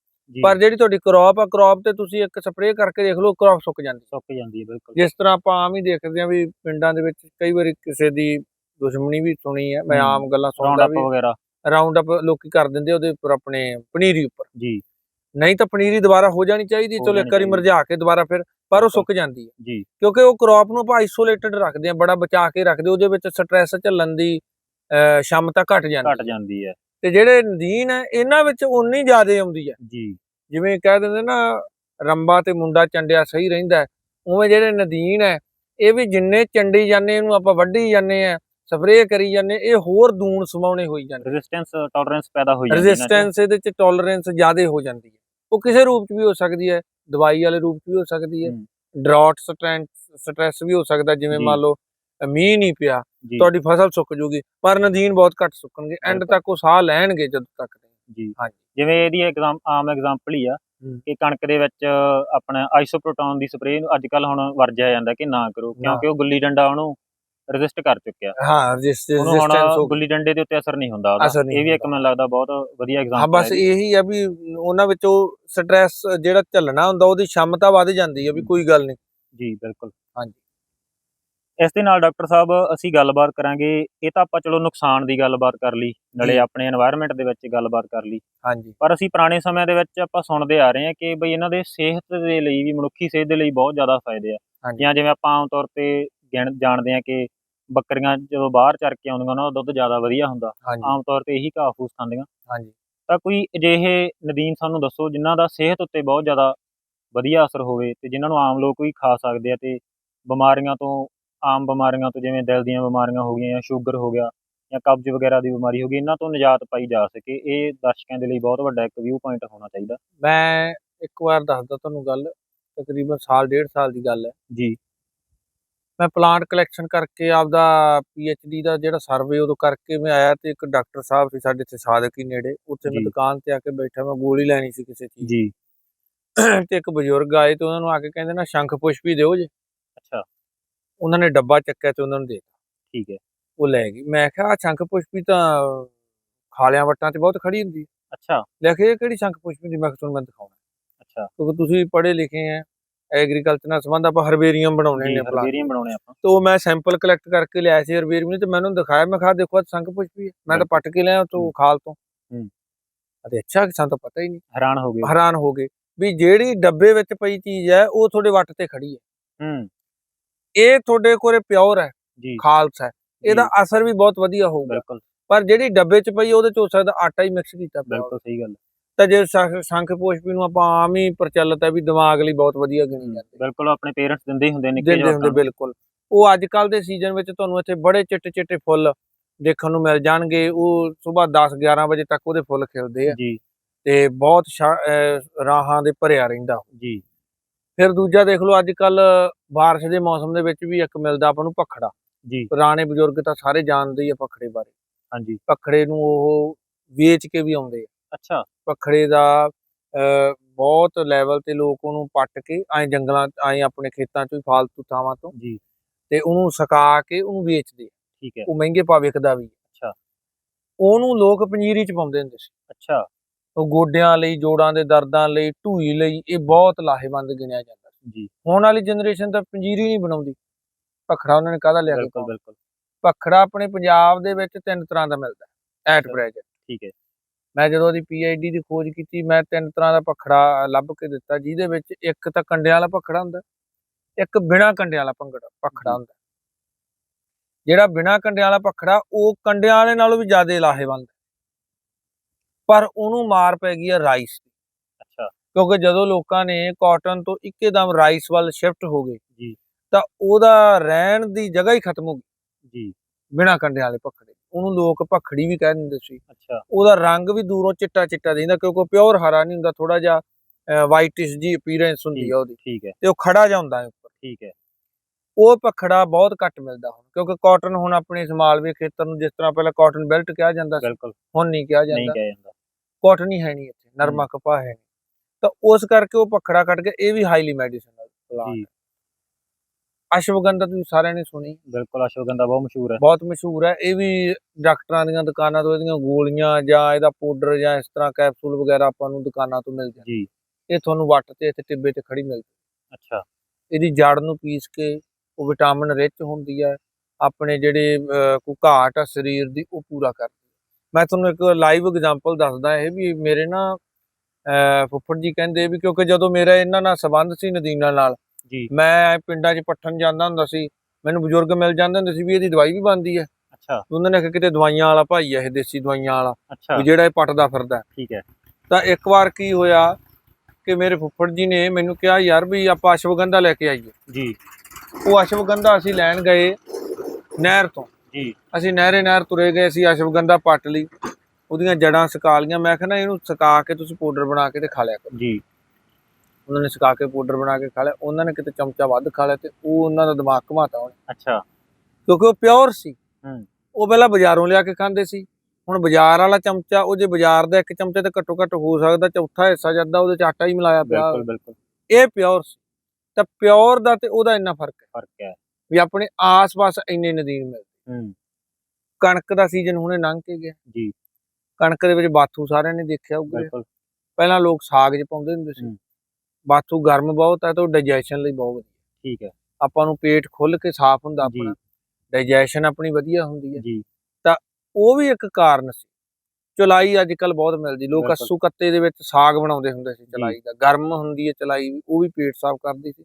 ਪਰ ਜਿਹੜੀ ਤੁਹਾਡੀ ਕ੍ਰੌਪ ਆ ਕ੍ਰੌਪ ਤੇ ਤੁਸੀਂ ਇੱਕ ਸਪਰੇਅ ਕਰਕੇ ਦੇਖ ਲਓ ਕ੍ਰੌਪ ਸੁੱਕ ਜਾਂਦੀ ਸੁੱਕ ਜਾਂਦੀ ਹੈ ਬਿਲਕੁਲ। ਜਿਸ ਤਰ੍ਹਾਂ ਆਪਾਂ ਆਮ ਹੀ ਦੇਖਦੇ ਆ ਵੀ ਪਿੰਡਾਂ ਦੇ ਵਿੱਚ ਕਈ ਵਾਰੀ ਕਿਸੇ ਦੀ ਦੁਸ਼ਮਣੀ ਵੀ ਸੁਣੀ ਹੈ। ਮੈਂ ਆਮ ਗੱਲਾਂ ਸੁਣਦਾ ਵੀ ਵਗੈਰਾ। ਰਾਉਂਡ ਅਪ ਲੋਕੀ ਕਰ ਦਿੰਦੇ ਉਹਦੇ ਉੱਪਰ ਆਪਣੇ ਪਨੀਰੀ ਉੱਪਰ। ਜੀ। ਨਹੀਂ ਤਾਂ ਪਨੀਰੀ ਦੁਬਾਰਾ ਹੋ ਜਾਣੀ ਚਾਹੀਦੀ ਚਲੋ ਇੱਕ ਵਾਰੀ। ਮੁਰਝਾ ਕੇ ਦੁਬਾਰਾ ਫਿਰ ਪਰ ਉਹ ਸੁੱਕ ਜਾਂਦੀ ਹੈ। ਜੀ। ਕਿਉਂਕਿ ਉਹ ਕ੍ਰੌਪ ਨੂੰ ਆਪਾਂ ਆਈਸੋਲੇਟਡ ਰੱਖਦੇ ਆ ਬੜਾ ਬਚਾ ਕੇ ਰੱਖਦੇ ਉਹਦੇ ਵਿੱਚ ਸਟ੍ਰੈਸ ਝੱਲਣ ਦੀ ਸ਼ਮਤਾ ਘਟ ਜਾਂਦੀ ਘਟ ਜਾਂਦੀ ਹੈ। ਤੇ ਜਿਹੜੇ ਨਦੀਨ ਹੈ ਇਹਨਾਂ ਵਿੱਚ ਉਨੀ ਜ਼ਿਆਦਾ ਆਉਂਦੀ ਹੈ। ਜੀ। ਜਿਵੇਂ ਕਹਿ ਦਿੰਦੇ ਨਾ ਰੰਬਾ ਤੇ ਮੁੰਡਾ ਚੰਡਿਆ ਸਹੀ ਰਹਿੰਦਾ ਉਵੇਂ ਜਿਹੜੇ ਨਦੀਨ ਹੈ ਇਹ ਵੀ ਜਿੰਨੇ ਚੰਡੀ ਜਾਂਦੇ ਇਹਨੂੰ ਆਪਾਂ ਵੱਢੀ ਜਾਂਦੇ ਆ ਸਪਰੇਅ ਕਰੀ ਜਾਂਦੇ ਇਹ ਹੋਰ ਦੂਣ ਸਮਾਉਣੇ ਹੋਈ ਜਾਂਦੇ ਰੈਜ਼ਿਸਟੈਂਸ ਟੋਲਰੈਂਸ ਪੈਦਾ ਹੋਈ ਜਾਂਦੀ ਹੈ ਰੈਜ਼ਿਸਟੈਂਸ ਇਹਦੇ ਚ ਟੋਲਰੈਂਸ ਜ਼ਿਆਦਾ ਹੋ ਜਾਂਦੀ ਹੈ। ਉਹ ਕਿਸੇ ਰੂਪ ਚ ਵੀ ਹੋ ਸਕਦੀ ਹੈ ਦਵਾਈ ਵਾਲੇ ਰੂਪ ਚ ਵੀ ਹੋ ਸਕਦੀ ਹੈ। ਡਰਾਟ ਸਟ੍ਰੈਸ ਵੀ ਹੋ ਸਕਦਾ ਜਿਵੇਂ। ਮੰਨ ਲਓ ਮੀਂਹ ਨਹੀਂ ਪਿਆ ਤੁਹਾਡੀ ਫਸਲ ਸੁੱਕ ਜੂਗੀ ਪਰ ਨਦੀਨ ਬਹੁਤ ਘੱਟ ਸੁੱਕਣਗੇ ਐਂਡ। ਤੱਕ ਉਹ ਸਾਹ ਲੈਣਗੇ ਜਦੋਂ ਤੱਕ। ਜੀ। ਜਿਵੇਂ ਇਹਦੀ ਐਗਜ਼ਾਮ ਆਮ ਐਗਜ਼ਾਮਪਲ ਹੀ ਆ। ਕਿ ਕਣਕ ਦੇ ਵਿੱਚ ਆਪਣਾ ਆਈਸੋਪ੍ਰੋਟੋਨ ਦੀ ਸਪਰੇਅ ਨੂੰ ਅੱਜ ਕੱਲ ਹੁਣ ਵਰਜਿਆ ਜਾਂਦਾ ਕਿ ਨਾ ਕਰੋ ਕਿਉਂਕਿ ਉਹ ਗੁੱਲੀ ਡੰਡਾ ਉਹਨੂੰ ਰੈਜ਼ਿਸਟ ਕਰ ਚੁੱਕਿਆ। ਹਾਂ ਉਹਨੂੰ ਹੁਣ ਰੈਜ਼ਿਸਟੈਂਸ ਗੁੱਲੀ ਡੰਡੇ ਦੇ ਉੱਤੇ ਅਸਰ ਨਹੀਂ ਹੁੰਦਾ ਅਸਰ ਇਹ ਵੀ ਇੱਕ ਮੈਨੂੰ ਲੱਗਦਾ ਬਹੁਤ ਵਧੀਆ ਐਗਜ਼ਾਮਪਲ ਹੈ ਹਾਂ ਬਸ ਇਹੀ ਆ ਵੀ ਉਹਨਾਂ ਵਿੱਚੋਂ ਸਟ੍ਰੈਸ ਜਿਹੜਾ ਝੱਲਣਾ ਹੁੰਦਾ ਉਹਦੀ ਸ਼ਮਤਾ ਵਧ ਜਾਂਦੀ ਹੈ ਵੀ ਕੋਈ ਗੱਲ ਨਹੀਂ। ਜੀ ਬਿਲਕੁਲ। ਹਾਂਜੀ। ਇਸ ਦੇ ਨਾਲ ਡਾਕਟਰ ਸਾਹਿਬ ਅਸੀਂ ਗੱਲਬਾਤ ਕਰਾਂਗੇ। ਇਹ ਤਾਂ ਆਪਾਂ ਚਲੋ ਨੁਕਸਾਨ ਦੀ ਗੱਲਬਾਤ ਕਰ ਲਈ ਨਾਲੇ ਆਪਣੇ এনवायरमेंट ਦੇ ਵਿੱਚ ਗੱਲਬਾਤ ਕਰ ਲਈ। ਹਾਂਜੀ। ਪਰ ਅਸੀਂ ਪੁਰਾਣੇ ਸਮਿਆਂ ਦੇ ਵਿੱਚ ਆਪਾਂ ਸੁਣਦੇ ਆ ਰਹੇ ਹਾਂ ਕਿ ਬਈ ਇਹਨਾਂ ਦੇ ਸਿਹਤ ਦੇ ਲਈ ਵੀ ਮਨੁੱਖੀ ਸਿਹਤ ਦੇ ਲਈ ਬਹੁਤ ਜ਼ਿਆਦਾ ਫਾਇਦੇ ਆ। ਜਿਵੇਂ ਆਪਾਂ ਆਮ ਤੌਰ ਤੇ ਜਾਣਦੇ ਆ ਕਿ ਬੱਕਰੀਆਂ ਜਦੋਂ ਬਾਹਰ ਚਰ ਕੇ ਆਉਂਦੀਆਂ ਉਹਨਾਂ ਦਾ ਦੁੱਧ ਜ਼ਿਆਦਾ ਵਧੀਆ ਹੁੰਦਾ। ਆਮ ਤੌਰ ਤੇ ਇਹੀ ਘਾਹ ਫੂਸ ਖਾਂਦੀਆਂ। ਹਾਂਜੀ। ਤਾਂ ਕੋਈ ਅਜਿਹੇ ਨਦੀਨ ਸਾਨੂੰ ਦੱਸੋ ਜਿਨ੍ਹਾਂ ਦਾ ਸਿਹਤ ਉੱਤੇ ਬਹੁਤ ਜ਼ਿਆਦਾ ਵਧੀਆ ਅਸਰ ਹੋਵੇ ਤੇ ਜਿਨ੍ਹਾਂ ਨੂੰ ਆਮ ਲੋਕ ਵੀ ਖਾ ਸਕਦੇ ਆ ਤੇ ਬਿਮਾਰੀਆਂ ਤੋਂ ਆਮ ਬਿਮਾਰੀਆਂ ਤੋਂ ਜਿਵੇਂ ਦਿਲ ਦੀਆਂ ਬਿਮਾਰੀਆਂ ਹੋ ਗਈਆਂ ਜਾਂ ਸ਼ੂਗਰ ਹੋ ਗਿਆ ਜਾਂ ਕਬਜ਼ ਵਗੈਰਾ ਦੀ ਬਿਮਾਰੀ ਹੋ ਗਈ ਇਹਨਾਂ ਤੋਂ ਨਿਜਾਤ ਪਾਈ ਜਾ ਸਕੇ। ਇਹ ਦਰਸ਼ਕਾਂ ਦੇ ਲਈ ਬਹੁਤ ਵੱਡਾ ਇੱਕ ਵਿਊ ਪੁਆਇੰਟ ਹੋਣਾ ਚਾਹੀਦਾ। ਮੈਂ ਇੱਕ ਵਾਰ ਦੱਸਦਾ ਤੁਹਾਨੂੰ ਗੱਲ ਤਕਰੀਬਨ ਸਾਲ ਡੇਢ ਸਾਲ ਦੀ ਗੱਲ ਹੈ। ਜੀ। ਮੈਂ ਪਲਾਂਟ ਕਲੈਕਸ਼ਨ ਕਰਕੇ ਆਪਦਾ ਡੀ ਦਾ ਜਿਹੜਾ ਸਰਵੇ ਉਦੋਂ ਕਰਕੇ ਮੈਂ ਆਇਆ ਤੇ ਇੱਕ ਡਾਕਟਰ ਸਾਹਿਬ ਸੀ ਸਾਡੇ ਇੱਥੇ ਸਾਦਕ ਹੀ ਨੇੜੇ ਉੱਥੇ ਮੈਂ। ਦੁਕਾਨ ਤੇ ਆ ਕੇ ਬੈਠਾ ਮੈਂ ਗੋਲੀ ਲੈਣੀ ਸੀ ਕਿਸੇ ਚੀਜ਼ ਜੀ। ਤੇ ਇੱਕ ਬਜ਼ੁਰਗ ਆਏ ਤੇ ਉਹਨਾਂ ਨੂੰ ਆ ਕੇ ਕਹਿੰਦੇ ਨਾ ਸ਼ੰਖ ਪੁਸ਼ਪੀ ਦਿਓ ਜੇ। ਅੱਛਾ। ਉਹਨਾਂ ਨੇ ਡੱਬਾ ਚੱਕਿਆ ਤੇ ਉਹਨਾਂ ਨੂੰ ਦੇ ਦਿੱਤਾ। ਠੀਕ ਹੈ। ਉਹ ਲੈ ਗਈ। ਮੈਂ ਕਿਹਾ ਆਹ ਸ਼ੰਖ ਪੁਸ਼ਪੀ ਤਾਂ ਖਾਲਿਆਂ ਵੱਟਾਂ 'ਚ ਬਹੁਤ ਖੜੀ ਹੁੰਦੀ। ਅੱਛਾ। ਲੈ ਕੇ ਕਿਹੜੀ ਸ਼ੰਖ ਪੁਸ਼ਪੀ ਦੀ ਮੈਂ ਤੁਹਾਨੂੰ ਮੈਂ ਦਿਖਾਉਣਾ ਅੱਛਾ। ਕਿਉਂਕਿ ਤੁਸੀਂ ਪੜ੍ਹੇ ਲਿਖੇ ਆ ਐਗਰੀਕਲਚਰ ਨਾਲ ਸੰਬੰਧ ਆਪਾਂ ਹਰਬੇਰੀਅਮ ਬਣਾਉਣੇ ਨੇ ਪਲਾਂਟ ਹਰਬੇਰੀਅਮ ਬਣਾਉਣੇ ਆਪਾਂ। ਤੇ ਉਹ ਮੈਂ ਸੈਂਪਲ ਕਲੈਕਟ ਕਰਕੇ ਲਿਆਇਆ ਸੀ ਹਰਬੇਰੀਅਮ ਤੇ ਮੈਨੂੰ ਦਿਖਾਇਆ ਮੈਂ ਕਿਹਾ ਦੇਖੋ ਆਹ ਸ਼ੰਖ ਪੁਸ਼ਪੀ ਹੈ ਮੈਂ ਤਾਂ ਪੱਟ ਕੇ ਲਿਆ ਤੋਂ। ਖਾਲ ਤੋਂ। ਹੂੰ। ਅਤੇ ਅੱਛਾ ਕਿ ਸਾਨੂੰ ਤਾਂ ਪਤਾ ਹੀ ਨਹੀਂ। ਹੈਰਾਨ ਹੋ ਗਏ। ਹੈਰਾਨ ਹੋ ਗਏ ਵੀ ਜਿਹੜੀ ਡੱਬੇ ਵਿੱਚ ਪਈ ਚੀਜ਼ ਹੈ ਉਹ ਤੁਹਾਡੇ ਵੱਟ ਤੇ ਖੜੀ ਹੈ। ਹੂੰ। ਇਹ ਤੁਹਾਡੇ ਕੋਲੇ ਪਿਓਰ ਹੈ ਜੀ। ਖਾਲਸ ਹੈ। ਇਹਦਾ ਅਸਰ ਵੀ ਬਹੁਤ ਵਧੀਆ ਹੋਊਗਾ। ਬਿਲਕੁਲ। ਪਰ ਜਿਹੜੀ ਡੱਬੇ 'ਚ ਪਈ ਉਹਦੇ 'ਚ ਹੋ ਸਕਦਾ ਆਟਾ ਹੀ ਮਿਕਸ ਕੀਤਾ। ਬਿਲਕੁਲ ਸਹੀ ਗੱਲ ਤਾਂ ਜੇ ਸ਼ੰਖ- ਪੁਸ਼ਪੀ ਨੂੰ ਆਪਾਂ ਆਮ ਹੀ ਪ੍ਰਚਲਿਤ ਹੈ ਵੀ ਦਿਮਾਗ ਲਈ ਬਹੁਤ ਵਧੀਆ ਗਿਣੀ ਜਾਂਦੀ ਹੈ। ਬਿਲਕੁਲ ਆਪਣੇ ਪੇਰੈਂਟਸ ਦਿੰਦੇ ਹੀ ਹੁੰਦੇ ਨਿੱਕੇ ਦਿੰਦੇ ਹੁੰਦੇ। ਬਿਲਕੁਲ। ਉਹ ਅੱਜ ਕੱਲ ਦੇ ਸੀਜ਼ਨ ਵਿੱਚ ਤੁਹਾਨੂੰ ਇੱਥੇ ਬੜੇ ਚਿੱਟੇ ਚਿੱਟੇ ਫੁੱਲ ਦੇਖਣ ਨੂੰ ਮਿਲ ਜਾਣਗੇ। ਉਹ ਸਵੇਰ 10 11 ਵਜੇ ਤੱਕ ਉਹਦੇ ਫੁੱਲ ਖਿਲਦੇ ਆ। ਜੀ। ਤੇ ਬਹੁਤ ਰਾਹਾਂ ਦੇ ਭਰਿਆ ਰਹਿੰਦਾ। ਜੀ। ਫਿਰ ਦੂਜਾ ਦੇਖ ਲਓ ਅੱਜ ਕੱਲ ਬਾਰਿਸ਼ ਦੇ ਮੌਸਮ ਦੇ ਵਿੱਚ ਵੀ ਇੱਕ ਮਿਲਦਾ ਆਪਾਂ ਨੂੰ ਪਖੜਾ ਜੀ। ਪੁਰਾਣੇ ਬਜ਼ੁਰਗ ਤਾਂ ਸਾਰੇ ਜਾਣਦੇ ਹੀ ਆ ਪਖੜੇ ਬਾਰੇ। ਹਾਂਜੀ। ਪਖੜੇ ਨੂੰ ਉਹ ਵੇਚ ਕੇ ਵੀ ਆਉਂਦੇ ਆ। ਅੱਛਾ। ਪਖੜੇ ਦਾ ਬਹੁਤ ਲੈਵਲ ਤੇ ਲੋਕ ਉਹਨੂੰ ਪੱਟ ਕੇ ਐ ਜੰਗਲਾਂ ਐ ਆਪਣੇ ਖੇਤਾਂ ਚੋਂ ਫਾਲਤੂ ਥਾਵਾਂ ਤੋਂ ਜੀ। ਤੇ ਉਹਨੂੰ ਸੁਕਾ ਕੇ ਉਹਨੂੰ ਵੇਚਦੇ। ਠੀਕ ਹੈ। ਉਹ ਮਹਿੰਗੇ ਭਾਅ ਵਿਕਦਾ ਵੀ ਅੱਛਾ। ਉਹਨੂੰ ਲੋਕ ਪੰਜੀਰੀ ਚ ਪਾਉਂਦੇ ਹੁੰਦੇ ਸੀ। ਅੱਛਾ। ਉਹ ਗੋਡਿਆਂ ਲਈ ਜੋੜਾਂ ਦੇ ਦਰਦਾਂ ਲਈ ਢੂਈ ਲਈ ਇਹ ਬਹੁਤ ਲਾਹੇਵੰਦ ਗਿਣਿਆ ਜਾਂਦਾ ਸੀ। ਜੀ। ਹੁਣ ਵਾਲੀ ਜਨਰੇਸ਼ਨ ਤਾਂ ਪੰਜੀਰੀ ਨਹੀਂ ਬਣਾਉਂਦੀ। ਪਖੜਾ ਉਹਨਾਂ ਨੇ ਕਾਹਦਾ ਲਿਆ ਬਿਲਕੁਲ? ਬਿਲਕੁਲ। ਪਖੜਾ ਆਪਣੇ ਪੰਜਾਬ ਦੇ ਵਿੱਚ ਤਿੰਨ ਤਰ੍ਹਾਂ ਦਾ ਮਿਲਦਾ। ਐਟ। ਪ੍ਰੈਜ਼ੈਂਟ ਠੀਕ ਹੈ। ਮੈਂ ਜਦੋਂ ਉਹਦੀ ਪੀਆਈਡੀ ਦੀ ਖੋਜ ਕੀਤੀ ਮੈਂ ਤਿੰਨ ਤਰ੍ਹਾਂ ਦਾ ਪਖੜਾ ਲੱਭ ਕੇ ਦਿੱਤਾ ਜਿਹਦੇ ਵਿੱਚ ਇੱਕ ਤਾਂ ਕੰਡਿਆਂ ਵਾਲਾ ਪਖੜਾ ਹੁੰਦਾ ਇੱਕ ਬਿਨਾ ਕੰਡਿਆਂ ਵਾਲਾ ਭੰਗੜਾ ਪਖੜਾ। ਹੁੰਦਾ। ਜਿਹੜਾ ਬਿਨਾ ਕੰਡਿਆਂ ਵਾਲਾ ਪਖੜਾ ਉਹ ਕੰਡਿਆਂ ਵਾਲੇ ਨਾਲੋਂ ਵੀ ਜ਼ਿਆਦਾ ਲਾਹੇਵੰਦ। ਪਰ ਉਹਨੂੰ ਮਾਰ ਪੈ ਗਈ ਹੈ ਰਾਈਸ ਦੀ। ਅੱਛਾ। ਕਿਉਂਕਿ ਜਦੋਂ ਲੋਕਾਂ ਨੇ ਕਾਟਨ ਤੋਂ ਇੱਕਦਮ ਰਾਈਸ ਵੱਲ ਸ਼ਿਫਟ ਹੋ ਗਏ ਜੀ। ਤਾਂ ਉਹਦਾ ਰਹਿਣ ਦੀ ਜਗ੍ਹਾ ਹੀ ਖਤਮ ਹੋ ਗਈ। ਜੀ। ਬਿਨਾ ਕੰਡਿਆਂ ਵਾਲੇ ਪਖੜੇ ਉਹਨੂੰ ਲੋਕ ਪਖੜੀ ਵੀ ਕਹਿ ਦਿੰਦੇ ਸੀ। ਅੱਛਾ। ਉਹਦਾ ਰੰਗ ਵੀ ਦੂਰੋਂ ਚਿੱਟਾ ਚਿੱਟਾ ਦਿਖਦਾ ਕਿਉਂਕਿ ਪਿਓਰ ਹਰਾ ਨਹੀਂ ਹੁੰਦਾ ਥੋੜਾ ਜਿਹਾ ਵਾਈਟਿਸ਼ ਜੀ ਅਪੀਅਰੈਂਸ ਹੁੰਦੀ ਆ ਉਹਦੀ। ਠੀਕ ਹੈ। ਤੇ ਉਹ ਖੜਾ ਜਿਹਾ ਹੁੰਦਾ ਹੈ ਉੱਪਰ। ਠੀਕ ਹੈ। ਉਹ ਪਖੜਾ ਬਹੁਤ ਘੱਟ ਮਿਲਦਾ ਹੁਣ ਕਿਉਂਕਿ ਕਾਟਨ ਹੁਣ ਆਪਣੇ ਸਮਾਲਵੇ ਖੇਤਰ ਨੂੰ ਜਿਸ ਤਰ੍ਹਾਂ ਪਹਿਲਾਂ ਕਾਟਨ ਬੈਲਟ ਕਿਹਾ ਜਾਂਦਾ ਸੀ ਬਿਲਕੁਲ। ਹੁਣ ਨਹੀਂ ਕਿਹਾ ਨਹੀਂ ਜਾਂਦਾ ਕਿਹਾ ਜਾਂਦਾ। ਕਾਟਨ ਹੀ ਹੈ ਨਹੀਂ ਇੱਥੇ ਨਰਮਾ ਕਪਾਹ ਹੈ ਨਹੀਂ। ਤਾਂ ਉਸ ਕਰਕੇ ਉਹ ਪਖੜਾ ਕੱਟ ਕੇ ਇਹ ਵੀ ਹਾਈਲੀ ਮੈਡੀਸਨਲ ਪਲਾਂਟ ਜੀ ਅਸ਼ਵਗੰਧਾ ਤੁਸੀਂ ਸਾਰਿਆਂ ਨੇ ਸੁਣੀ। ਬਿਲਕੁਲ ਅਸ਼ਵਗੰਧਾ ਬਹੁਤ ਮਸ਼ਹੂਰ ਹੈ। ਬਹੁਤ ਮਸ਼ਹੂਰ ਹੈ। ਇਹ ਵੀ ਡਾਕਟਰਾਂ ਦੀਆਂ ਦੁਕਾਨਾਂ ਤੋਂ ਇਹਦੀਆਂ ਗੋਲੀਆਂ ਜਾਂ ਇਹਦਾ ਪਾਊਡਰ ਜਾਂ ਇਸ ਤਰ੍ਹਾਂ ਕੈਪਸੂਲ ਵਗੈਰਾ ਆਪਾਂ ਨੂੰ ਦੁਕਾਨਾਂ ਤੋਂ ਮਿਲ ਜਾਂਦੇ ਜੀ। ਇਹ ਤੁਹਾਨੂੰ ਵੱਟ ਤੇ ਇੱਥੇ ਟਿੱਬੇ ਤੇ ਖੜੀ ਮਿਲ ਅੱਛਾ। ਇਹਦੀ ਜੜ ਨੂੰ ਪੀਸ ਕੇ ਉਹ ਵਿਟਾਮਿਨ ਰਿਚ ਹੁੰਦੀ ਹੈ। ਆਪਣੇ ਜਿਹੜੇ ਕੋਈ ਘਾਟ ਆ ਸਰੀਰ ਦੀ ਉਹ ਪੂਰਾ ਕਰਦੀ ਮੈਂ ਤੁਹਾਨੂੰ ਇੱਕ ਲਾਈਵ ਐਗਜ਼ਾਮਪਲ ਦੱਸਦਾ। ਇਹ ਵੀ ਮੇਰੇ ਨਾ ਫੁੱਫੜ ਜੀ ਕਹਿੰਦੇ ਵੀ ਕਿਉਂਕਿ ਜਦੋਂ ਮੇਰਾ ਇਹਨਾਂ ਨਾਲ ਸੰਬੰਧ ਸੀ ਨਦੀਨਾਂ ਨਾਲ ਮੈਂ ਪਿੰਡਾਂ 'ਚ ਪੱਠਣ ਜਾਂਦਾ ਹੁੰਦਾ ਸੀ ਮੈਨੂੰ ਬਜ਼ੁਰਗ ਮਿਲ ਜਾਂਦੇ ਹੁੰਦੇ ਸੀ ਵੀ ਇਹਦੀ ਦਵਾਈ ਵੀ ਬਣਦੀ ਹੈ। ਅੱਛਾ। ਉਹਨਾਂ ਨੇ ਕਿਹਾ ਕਿਤੇ ਦਵਾਈਆਂ ਵਾਲਾ ਭਾਈ ਹੈ ਇਹ ਦੇਸੀ ਦਵਾਈਆਂ ਵਾਲਾ ਵੀ ਜਿਹੜਾ ਇਹ ਪੱਟਦਾ ਫਿਰਦਾ। ਠੀਕ ਹੈ। ਤਾਂ ਇੱਕ ਵਾਰ ਕੀ ਹੋਇਆ ਕਿ ਮੇਰੇ ਫੁੱਫੜ ਜੀ ਨੇ ਮੈਨੂੰ ਕਿਹਾ ਯਾਰ ਵੀ ਆਪਾਂ ਅਸ਼ਵਗੰਧਾ ਲੈ ਕੇ ਆਈਏ। ਜੀ। ਉਹ ਅਸ਼ਵਗੰਧਾ ਅਸੀਂ ਲੈਣ ਗਏ ਨਹਿਰ ਤੋਂ। ਜੀ। ਅਸੀਂ ਨਹਿਰੇ ਨਹਿਰ ਤੁਰੇ ਗਏ ਅਸੀਂ ਅਸ਼ਵਗੰਧਾ ਪੱਟ ਲਈ। ਉਹਦੀਆਂ ਜੜਾਂ ਸੁਕਾ ਲਈਆਂ। ਮੈਂ ਕਹਿੰਦਾ ਇਹਨੂੰ ਸੁਕਾ ਕੇ ਤੁਸੀਂ ਪਾਊਡਰ ਬਣਾ ਕੇ ਤੇ ਖਾ ਲਿਆ ਕਰੋ। ਜੀ। ਉਹਨਾਂ ਨੇ ਸੁਕਾ ਕੇ ਪਾਊਡਰ ਬਣਾ ਕੇ ਖਾ ਲਿਆ ਉਹਨਾਂ ਨੇ ਕਿਤੇ ਚਮਚਾ ਵੱਧ ਖਾ ਲਿਆ ਤੇ ਉਹ ਉਹਨਾਂ ਦਾ ਦਿਮਾਗ ਘਮਾਤਾ ਉਹਨੇ। ਅੱਛਾ। ਕਿਉਂਕਿ ਉਹ ਪਿਓਰ ਸੀ। ਹੂੰ। ਉਹ ਪਹਿਲਾਂ ਬਾਜ਼ਾਰੋਂ ਲਿਆ ਕੇ ਖਾਂਦੇ ਸੀ। ਹੁਣ ਬਾਜ਼ਾਰ ਵਾਲਾ ਚਮਚਾ ਉਹ ਜੇ ਬਾਜ਼ਾਰ ਦਾ ਇੱਕ ਚਮਚੇ ਤੇ ਘੱਟੋ ਘੱਟ ਹੋ ਸਕਦਾ ਚੌਥਾ ਹਿੱਸਾ ਜਾਂਦਾ ਉਹਦੇ ਚ ਆਟਾ ਹੀ ਮਿਲਾਇਆ ਪਿਆ। ਬਿਲਕੁਲ ਬਿਲਕੁਲ। ਇਹ ਪਿਓਰ ਸੀ। ਤਾਂ ਪਿਓਰ ਦਾ ਤੇ ਉਹਦਾ ਇੰਨਾ ਫ਼ਰਕ ਹੈ। ਫ਼ਰਕ ਹੈ। ਵੀ ਆਪਣੇ ਆਸ-ਪਾਸ ਇੰਨੇ ਨਦੀਨ ਮਿਲਦੇ। ਹੂੰ। ਕਣਕ ਦਾ ਸੀਜ਼ਨ ਹੁਣੇ ਲੰਘ ਕੇ ਗਿਆ। ਜੀ। ਕਣਕ ਦੇ ਵਿੱਚ ਬਾਥੂ ਸਾਰਿਆਂ ਨੇ ਦੇਖਿਆ ਹੋਊਗਾ। ਬਿਲਕੁਲ। ਪਹਿਲਾਂ ਲੋਕ ਸਾਗ 'ਚ ਪਾਉਂਦੇ ਹੁੰਦੇ ਸੀ। ਬਾਥੂ ਗਰਮ ਬਹੁਤ ਹੈ ਤਾਂ ਉਹ ਡਾਈਜੈਸ਼ਨ ਲਈ ਬਹੁਤ ਵਧੀਆ। ਠੀਕ ਹੈ। ਆਪਾਂ ਨੂੰ ਪੇਟ ਖੁੱਲ ਕੇ ਸਾਫ਼ ਹੁੰਦਾ। ਆਪਣਾ ਡਾਈਜੈਸ਼ਨ ਆਪਣੀ ਵਧੀਆ ਹੁੰਦੀ ਹੈ। ਜੀ। ਉਹ ਵੀ ਇੱਕ ਕਾਰਨ ਸੀ। ਚੁਲਾਈ ਅੱਜ ਕੱਲ ਬਹੁਤ ਮਿਲਦੀ। ਲੋਕ। ਅੱਸੂ ਕੱਤੇ ਦੇ ਵਿੱਚ ਸਾਗ ਬਣਾਉਂਦੇ ਹੁੰਦੇ ਸੀ ਚਲਾਈ ਦਾ। ਗਰਮ ਹੁੰਦੀ ਹੈ ਚਲਾਈ ਵੀ, ਉਹ ਵੀ ਪੇਟ ਸਾਫ਼ ਕਰਦੀ ਸੀ।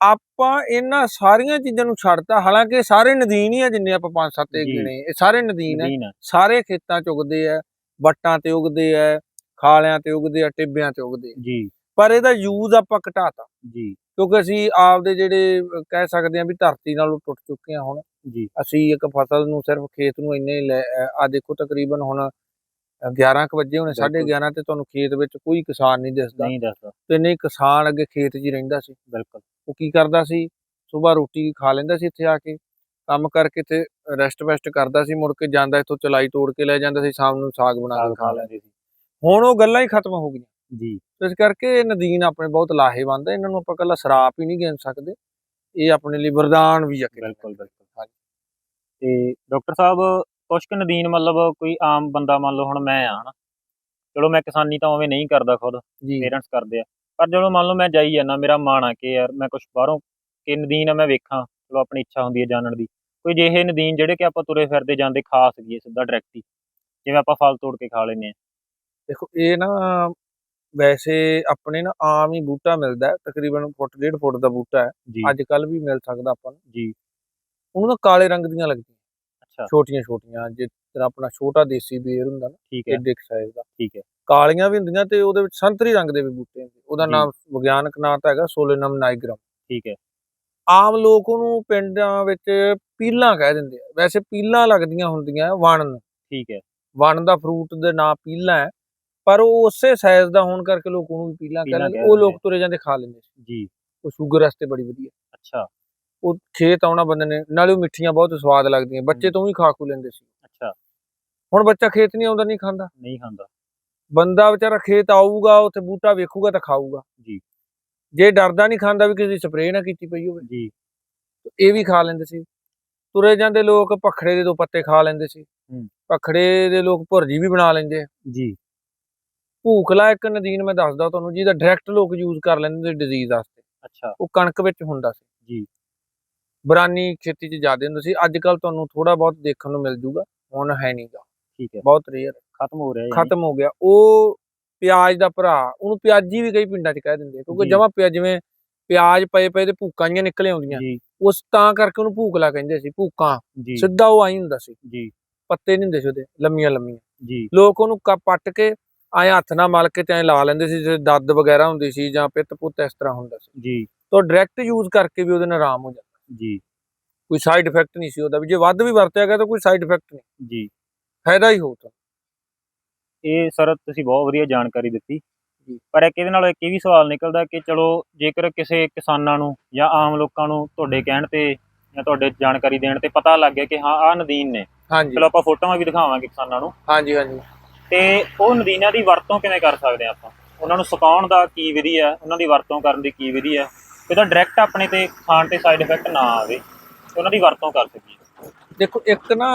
ਆਪਾਂ ਇਹਨਾਂ ਸਾਰੀਆਂ ਚੀਜ਼ਾਂ ਨੂੰ ਛੱਡਤਾ ਹਾਲਾਂਕਿ ਸਾਰੇ ਨਦੀਨ ਹੀ ਆ ਜਿੰਨੇ ਆਪਾਂ ਪੰਜ ਸੱਤ ਇਹ। ਗਿਣੇ ਇਹ ਸਾਰੇ ਨਦੀਨ ਹੈ ਸਾਰੇ ਖੇਤਾਂ ਚ ਉਗਦੇ ਆ ਵੱਟਾਂ ਤੇ ਉਗਦੇ ਆ ਖਾਲਿਆਂ ਤੇ ਉਗਦੇ ਆ ਟਿੱਬਿਆਂ ਤੇ ਉਗਦੇ ਆ। ਜੀ। ਪਰ ਇਹਦਾ ਯੂਜ਼ ਆਪਾਂ ਘਟਾਤਾ। ਜੀ। ਕਿਉਂਕਿ ਅਸੀਂ ਆਪਦੇ ਜਿਹੜੇ ਕਹਿ ਸਕਦੇ ਆ ਵੀ ਧਰਤੀ ਨਾਲੋਂ ਟੁੱਟ ਚੁੱਕੇ ਆ ਹੁਣ। ਜੀ। ਅਸੀਂ ਇੱਕ ਫਸਲ ਨੂੰ ਸਿਰਫ ਖੇਤ ਨੂੰ ਇੰਨੇ ਆ ਦੇਖੋ ਤਕਰੀਬਨ ਹੁਣ 11 ਕੁ ਵਜੇ ਹੋਣੇ ਬਿਲਕੁਲ। 11:30 ਤੇ ਤੁਹਾਨੂੰ ਖੇਤ ਵਿੱਚ ਕੋਈ ਕਿਸਾਨ ਨਹੀਂ ਦਿਸਦਾ। ਨਹੀਂ ਦੱਸਦਾ। ਤੇ ਨਹੀਂ ਕਿਸਾਨ ਅੱਗੇ ਖੇਤ 'ਚ ਹੀ ਰਹਿੰਦਾ ਸੀ। ਬਿਲਕੁਲ। ਉਹ ਕੀ ਕਰਦਾ ਸੀ? ਸਵੇਰ ਰੋਟੀ ਖਾ ਲੈਂਦਾ ਸੀ ਇੱਥੇ ਆ ਕੇ। ਕੰਮ ਕਰਕੇ ਤੇ ਰੈਸਟ ਵੈਸਟ ਕਰਦਾ ਸੀ ਮੁੜ ਕੇ ਜਾਂਦਾ ਇੱਥੋਂ ਚਲਾਈ ਤੋੜ ਕੇ ਲੈ ਜਾਂਦਾ ਸੀ ਸ਼ਾਮ ਨੂੰ ਸਾਗ ਬਣਾ ਕੇ ਖਾ ਲੈਂਦੇ ਸੀ। ਹੁਣ ਉਹ ਗੱਲਾਂ ਹੀ ਖਤਮ ਹੋ ਗਈਆਂ। ਜੀ। ਇਸ ਕਰਕੇ ਇਹ ਨਦੀਨ ਆਪਣੇ ਬਹੁਤ ਲਾਹੇਵੰਦ ਹੈ ਇਹਨਾਂ ਨੂੰ ਆਪਾਂ ਕੱਲਾ ਸ਼ਰਾਪ ਹੀ ਨਹੀਂ ਗਿਣ ਸਕਦੇ। ਇਹ ਆਪਣੇ ਲਈ ਵਰਦਾਨ ਵੀ ਨਾ ਬਿਲਕੁਲ ਬਿਲਕੁਲ। ਹਾਂਜੀ। ਤੇ ਡਾਕਟਰ ਸਾਹਿਬ ਕੁਛ ਕੁ ਨਦੀਨ ਮਤਲਬ ਕੋਈ ਆਮ ਬੰਦਾ ਮੰਨ ਲਓ ਹੁਣ ਮੈਂ ਆ ਹਨਾ? ਚਲੋ ਮੈਂ ਕਿਸਾਨੀ ਤਾਂ ਉਵੇਂ ਨਹੀਂ ਕਰਦਾ ਖੁਦ ਜੀ। ਪੇਰੈਂਟਸ ਕਰਦੇ ਆ। ਪਰ ਜਦੋਂ ਮੰਨ ਲਓ ਮੈਂ ਜਾਈ ਜਾਂਦਾ ਮੇਰਾ ਮਨ ਆ ਕਿ ਯਾਰ ਮੈਂ ਕੁਝ ਬਾਹਰੋਂ ਕਿ ਨਦੀਨ ਆ ਮੈਂ ਵੇਖਾਂ ਚਲੋ ਆਪਣੀ ਇੱਛਾ ਹੁੰਦੀ ਹੈ ਜਾਣਨ ਦੀ। ਕੋਈ ਜਿਹੇ ਨਦੀਨ ਜਿਹੜੇ ਕਿ ਆਪਾਂ ਤੁਰੇ ਫਿਰਦੇ ਜਾਂਦੇ ਖਾ ਸਕੀਏ ਸਿੱਧਾ ਡਾਇਰੈਕਟ ਹੀ ਜਿਵੇਂ ਆਪਾਂ ਫਲ ਤੋੜ ਕੇ ਖਾ ਲੈਂਦੇ ਆ। ਦੇਖੋ ਇਹ ਨਾ ਵੈਸੇ ਆਪਣੇ ਨਾ ਆਮ ਹੀ ਬੂਟਾ ਮਿਲਦਾ ਹੈ ਤਕਰੀਬਨ ਫੁੱਟ ਡੇਢ ਫੁੱਟ ਦਾ ਬੂਟਾ ਹੈ। ਅੱਜ ਕੱਲ ਵੀ ਮਿਲ ਸਕਦਾ ਆਪਾਂ ਨੂੰ। ਜੀ। ਉਹਨੂੰ ਨਾ ਕਾਲੇ ਰੰਗ ਦੀਆਂ ਲੱਗਦੀਆਂ। ਅੱਛਾ। ਛੋਟੀਆਂ ਛੋਟੀਆਂ ਜੇ ਤੇਰਾ ਆਪਣਾ ਛੋਟਾ ਦੇਸੀ ਬੇਰ ਹੁੰਦਾ ਨਾ ਠੀਕ ਹੈ। ਏਡੇ ਸਾਈਜ਼ ਦਾ। ਠੀਕ ਹੈ। ਕਾਲੀਆਂ ਵੀ ਹੁੰਦੀਆਂ ਤੇ ਉਹਦੇ ਵਿੱਚ ਸੰਤਰੀ ਰੰਗ ਦੇ ਵੀ ਬੂਟੇ ਹੁੰਦੇ। ਉਹਦਾ ਜੀ। ਨਾਮ ਵਿਗਿਆਨਕ ਨਾਮ ਤਾਂ ਹੈਗਾ ਸੋਲੇਨਮ ਨਾਈਗਰਮ। ਠੀਕ ਹੈ। ਆਮ ਲੋਕ ਉਹਨੂੰ ਪਿੰਡਾਂ ਵਿੱਚ ਪੀਲਾਂ ਕਹਿ ਦਿੰਦੇ ਆ। ਵੈਸੇ ਪੀਲਾਂ ਲੱਗਦੀਆਂ ਹੁੰਦੀਆਂ ਵਣ ਨੂੰ ਠੀਕ ਹੈ। ਵਣ ਦਾ ਫਰੂਟ ਦੇ ਨਾਂ ਪੀਲਾਂ ਹੈ। ਪਰ ਉਹ ਉਸੇ ਸਾਈਜ਼ ਦਾ ਹੋਣ ਕਰਕੇ ਲੋਕ ਉਹਨੂੰ ਵੀ ਪੀਲਾਂ ਪੀਲਾਂ ਕਹਿੰਦੇ ਉਹ ਲੋਕ ਤੁਰੇ ਜਾਂਦੇ ਖਾ ਲੈਂਦੇ ਸੀ। ਜੀ। ਉਹ ਸ਼ੂਗਰ ਵਾਸਤੇ ਬੜੀ ਵਧੀਆ। ਅੱਛਾ। ਉਹ ਖੇਤ ਆਉਣਾ ਬੰਦੇ ਨੇ ਨਾਲੇ ਉਹ ਮਿੱਠੀਆਂ ਬਹੁਤ ਸਵਾਦ ਲੱਗਦੀਆਂ। ਬੱਚੇ ਤੋਂ ਵੀ ਖਾ ਖੂ ਲੈਂਦੇ ਸੀ। ਅੱਛਾ। ਹੁਣ ਬੱਚਾ ਖੇਤ ਨਹੀਂ ਆਉਂਦਾ ਨਹੀਂ ਖਾਂਦਾ। ਨਹੀਂ ਖਾਂਦਾ। ਬੰਦਾ ਵਿਚਾਰਾ ਖੇਤ ਆਊਗਾ ਉੱਥੇ ਬੂਟਾ ਵੇਖੂਗਾ ਤਾਂ ਖਾਊਗਾ। ਜੀ। ਜੇ ਡਰਦਾ ਨਹੀਂ ਖਾਂਦਾ ਵੀ ਕਿਸੇ ਸਪਰੇਅ ਨਾ ਕੀਤੀ ਪਈ ਹੋਵੇ। ਜੀ। ਇਹ ਵੀ ਖਾ ਲੈਂਦੇ ਸੀ। ਤੁਰੇ ਜਾਂਦੇ ਲੋਕ ਪਖੜੇ ਦੇ ਦੋ ਪੱਤੇ ਖਾ ਲੈਂਦੇ ਸੀ। ਪਖੜੇ ਦੇ ਲੋਕ ਭੁਰਜੀ ਵੀ ਬਣਾ ਲੈਂਦੇ ਜੀ। ਭੂਖਲਾ ਇੱਕ ਨਦੀਨ ਮੈਂ ਦੱਸਦਾ ਤੁਹਾਨੂੰ ਜਿਹਦਾ ਡਾਇਰੈਕਟ ਲੋਕ ਯੂਜ਼ ਕਰ ਲੈਂਦੇ ਸੀ ਡਿਜ਼ੀਜ਼ ਵਾਸਤੇ। ਅੱਛਾ। ਉਹ ਕਣਕ ਵਿੱਚ ਹੁੰਦਾ ਸੀ। ਜੀ। ਬਰਾਨੀ ਖੇਤੀ 'ਚ ਜ਼ਿਆਦਾ ਹੁੰਦਾ ਸੀ। ਅੱਜ ਕੱਲ ਤੁਹਾਨੂੰ ਥੋੜਾ ਬਹੁਤ ਦੇਖਣ ਨੂੰ ਮਿਲ ਜੂਗਾ ਹੁਣ ਹੈ ਨਹੀਂਗਾ ਠੀਕ ਹੈ। ਬਹੁਤ ਰੇਅਰ ਖਤਮ ਹੋ ਰਿਹਾ। ਖਤਮ ਹੋ ਗਿਆ। ਉਹ ਪਿਆਜ਼ ਦਾ ਭਰਾ ਉਹਨੂੰ ਪਿਆਜੀ ਵੀ ਕਈ ਪਿੰਡਾਂ 'ਚ ਕਹਿ ਦਿੰਦੇ ਕਿਉਂਕਿ। ਜਮਾ ਪਿਆ ਜਿਵੇਂ ਪਿਆਜ਼ ਪਏ ਪਏ ਤੇ ਭੂਕਾਂ ਜੀਆਂ ਨਿਕਲੇ ਆਉਂਦੀਆਂ। ਉਸ ਤਾਂ ਕਰਕੇ ਉਹਨੂੰ ਭੂਕਲਾ ਕਹਿੰਦੇ ਸੀ ਭੂਕਾਂ। ਸਿੱਧਾ ਉਹ ਆਈ ਹੁੰਦਾ ਸੀ। ਜੀ। ਪੱਤੇ ਨਹੀਂ ਹੁੰਦੇ ਸੀ ਉਹਦੇ ਲੰਮੀਆਂ ਲੰਮੀਆਂ ਜੀ। ਲੋਕ ਉਹਨੂੰ ਪੱਟ ਕੇ ਐ ਹੱਥ ਨਾਲ ਮਲ ਕੇ ਤੇ ਐ ਲਾ ਲੈਂਦੇ ਸੀ ਜੇ ਦਰਦ ਵਗੈਰਾ ਹੁੰਦੀ ਸੀ ਜਾਂ ਪਿੱਤ ਪੁੱਤ ਇਸ ਤਰ੍ਹਾਂ ਹੁੰਦਾ ਸੀ। ਜੀ। ਤਾਂ ਡਾਇਰੈਕਟ ਯੂਜ਼ ਕਰਕੇ ਵੀ ਉਹਦੇ ਨਾਲ ਆਰਾਮ ਹੋ ਜਾਂਦਾ। ਜੀ। ਕੋਈ ਸਾਈਡ ਇਫੈਕਟ ਨਹੀਂ ਸੀ ਉਹਦਾ ਵੀ। ਜੇ ਵੱਧ ਵੀ ਵਰਤਿਆ ਗਿਆ ਤਾਂ ਕੋਈ ਸਾਈਡ ਇਫੈਕਟ ਨਹੀਂ। ਜੀ। ਫਾਇਦਾ ਹੀ ਹੋਊ ਤਾਂ। ਇਹ ਸਰ ਤੁਸੀਂ ਬਹੁਤ ਵਧੀਆ ਜਾਣਕਾਰੀ ਦਿੱਤੀ। ਪਰ ਇੱਕ ਇਹਦੇ ਨਾਲ ਇੱਕ ਇਹ ਵੀ ਸਵਾਲ ਨਿਕਲਦਾ ਕਿ ਚਲੋ ਜੇਕਰ ਕਿਸੇ ਕਿਸਾਨਾਂ ਨੂੰ ਜਾਂ ਆਮ ਲੋਕਾਂ ਨੂੰ ਤੁਹਾਡੇ ਕਹਿਣ ਤੇ ਜਾਂ ਤੁਹਾਡੇ ਜਾਣਕਾਰੀ ਦੇਣ ਤੇ ਪਤਾ ਲੱਗ ਗਿਆ ਕਿ ਹਾਂ ਆਹ ਨਦੀਨ ਨੇ। ਹਾਂਜੀ। ਚਲੋ ਆਪਾਂ ਫੋਟੋਆਂ ਵੀ ਦਿਖਾਵਾਂਗੇ ਕਿਸਾਨਾਂ ਨੂੰ। ਹਾਂਜੀ ਹਾਂਜੀ। ਤੇ ਉਹ ਨਦੀਨਾਂ ਦੀ ਵਰਤੋਂ ਕਿਵੇਂ ਕਰ ਸਕਦੇ ਆ ਆਪਾਂ? ਉਹਨਾਂ ਨੂੰ ਸੁਕਾਉਣ ਦਾ ਕੀ ਵਿਧੀ ਹੈ? ਉਹਨਾਂ ਦੀ ਵਰਤੋਂ ਕਰਨ ਦੀ ਕੀ ਵਿਧੀ ਹੈ? ਉਹਦਾ ਡਾਇਰੈਕਟ ਆਪਣੇ ਤੇ ਖਾਣ ਤੇ ਸਾਈਡ ਇਫੈਕਟ ਨਾ ਆਵੇ। ਤੇ ਉਹਨਾਂ ਦੀ ਵਰਤੋਂ ਕਰ ਸਕੀਏ। ਦੇਖੋ ਇੱਕ ਨਾ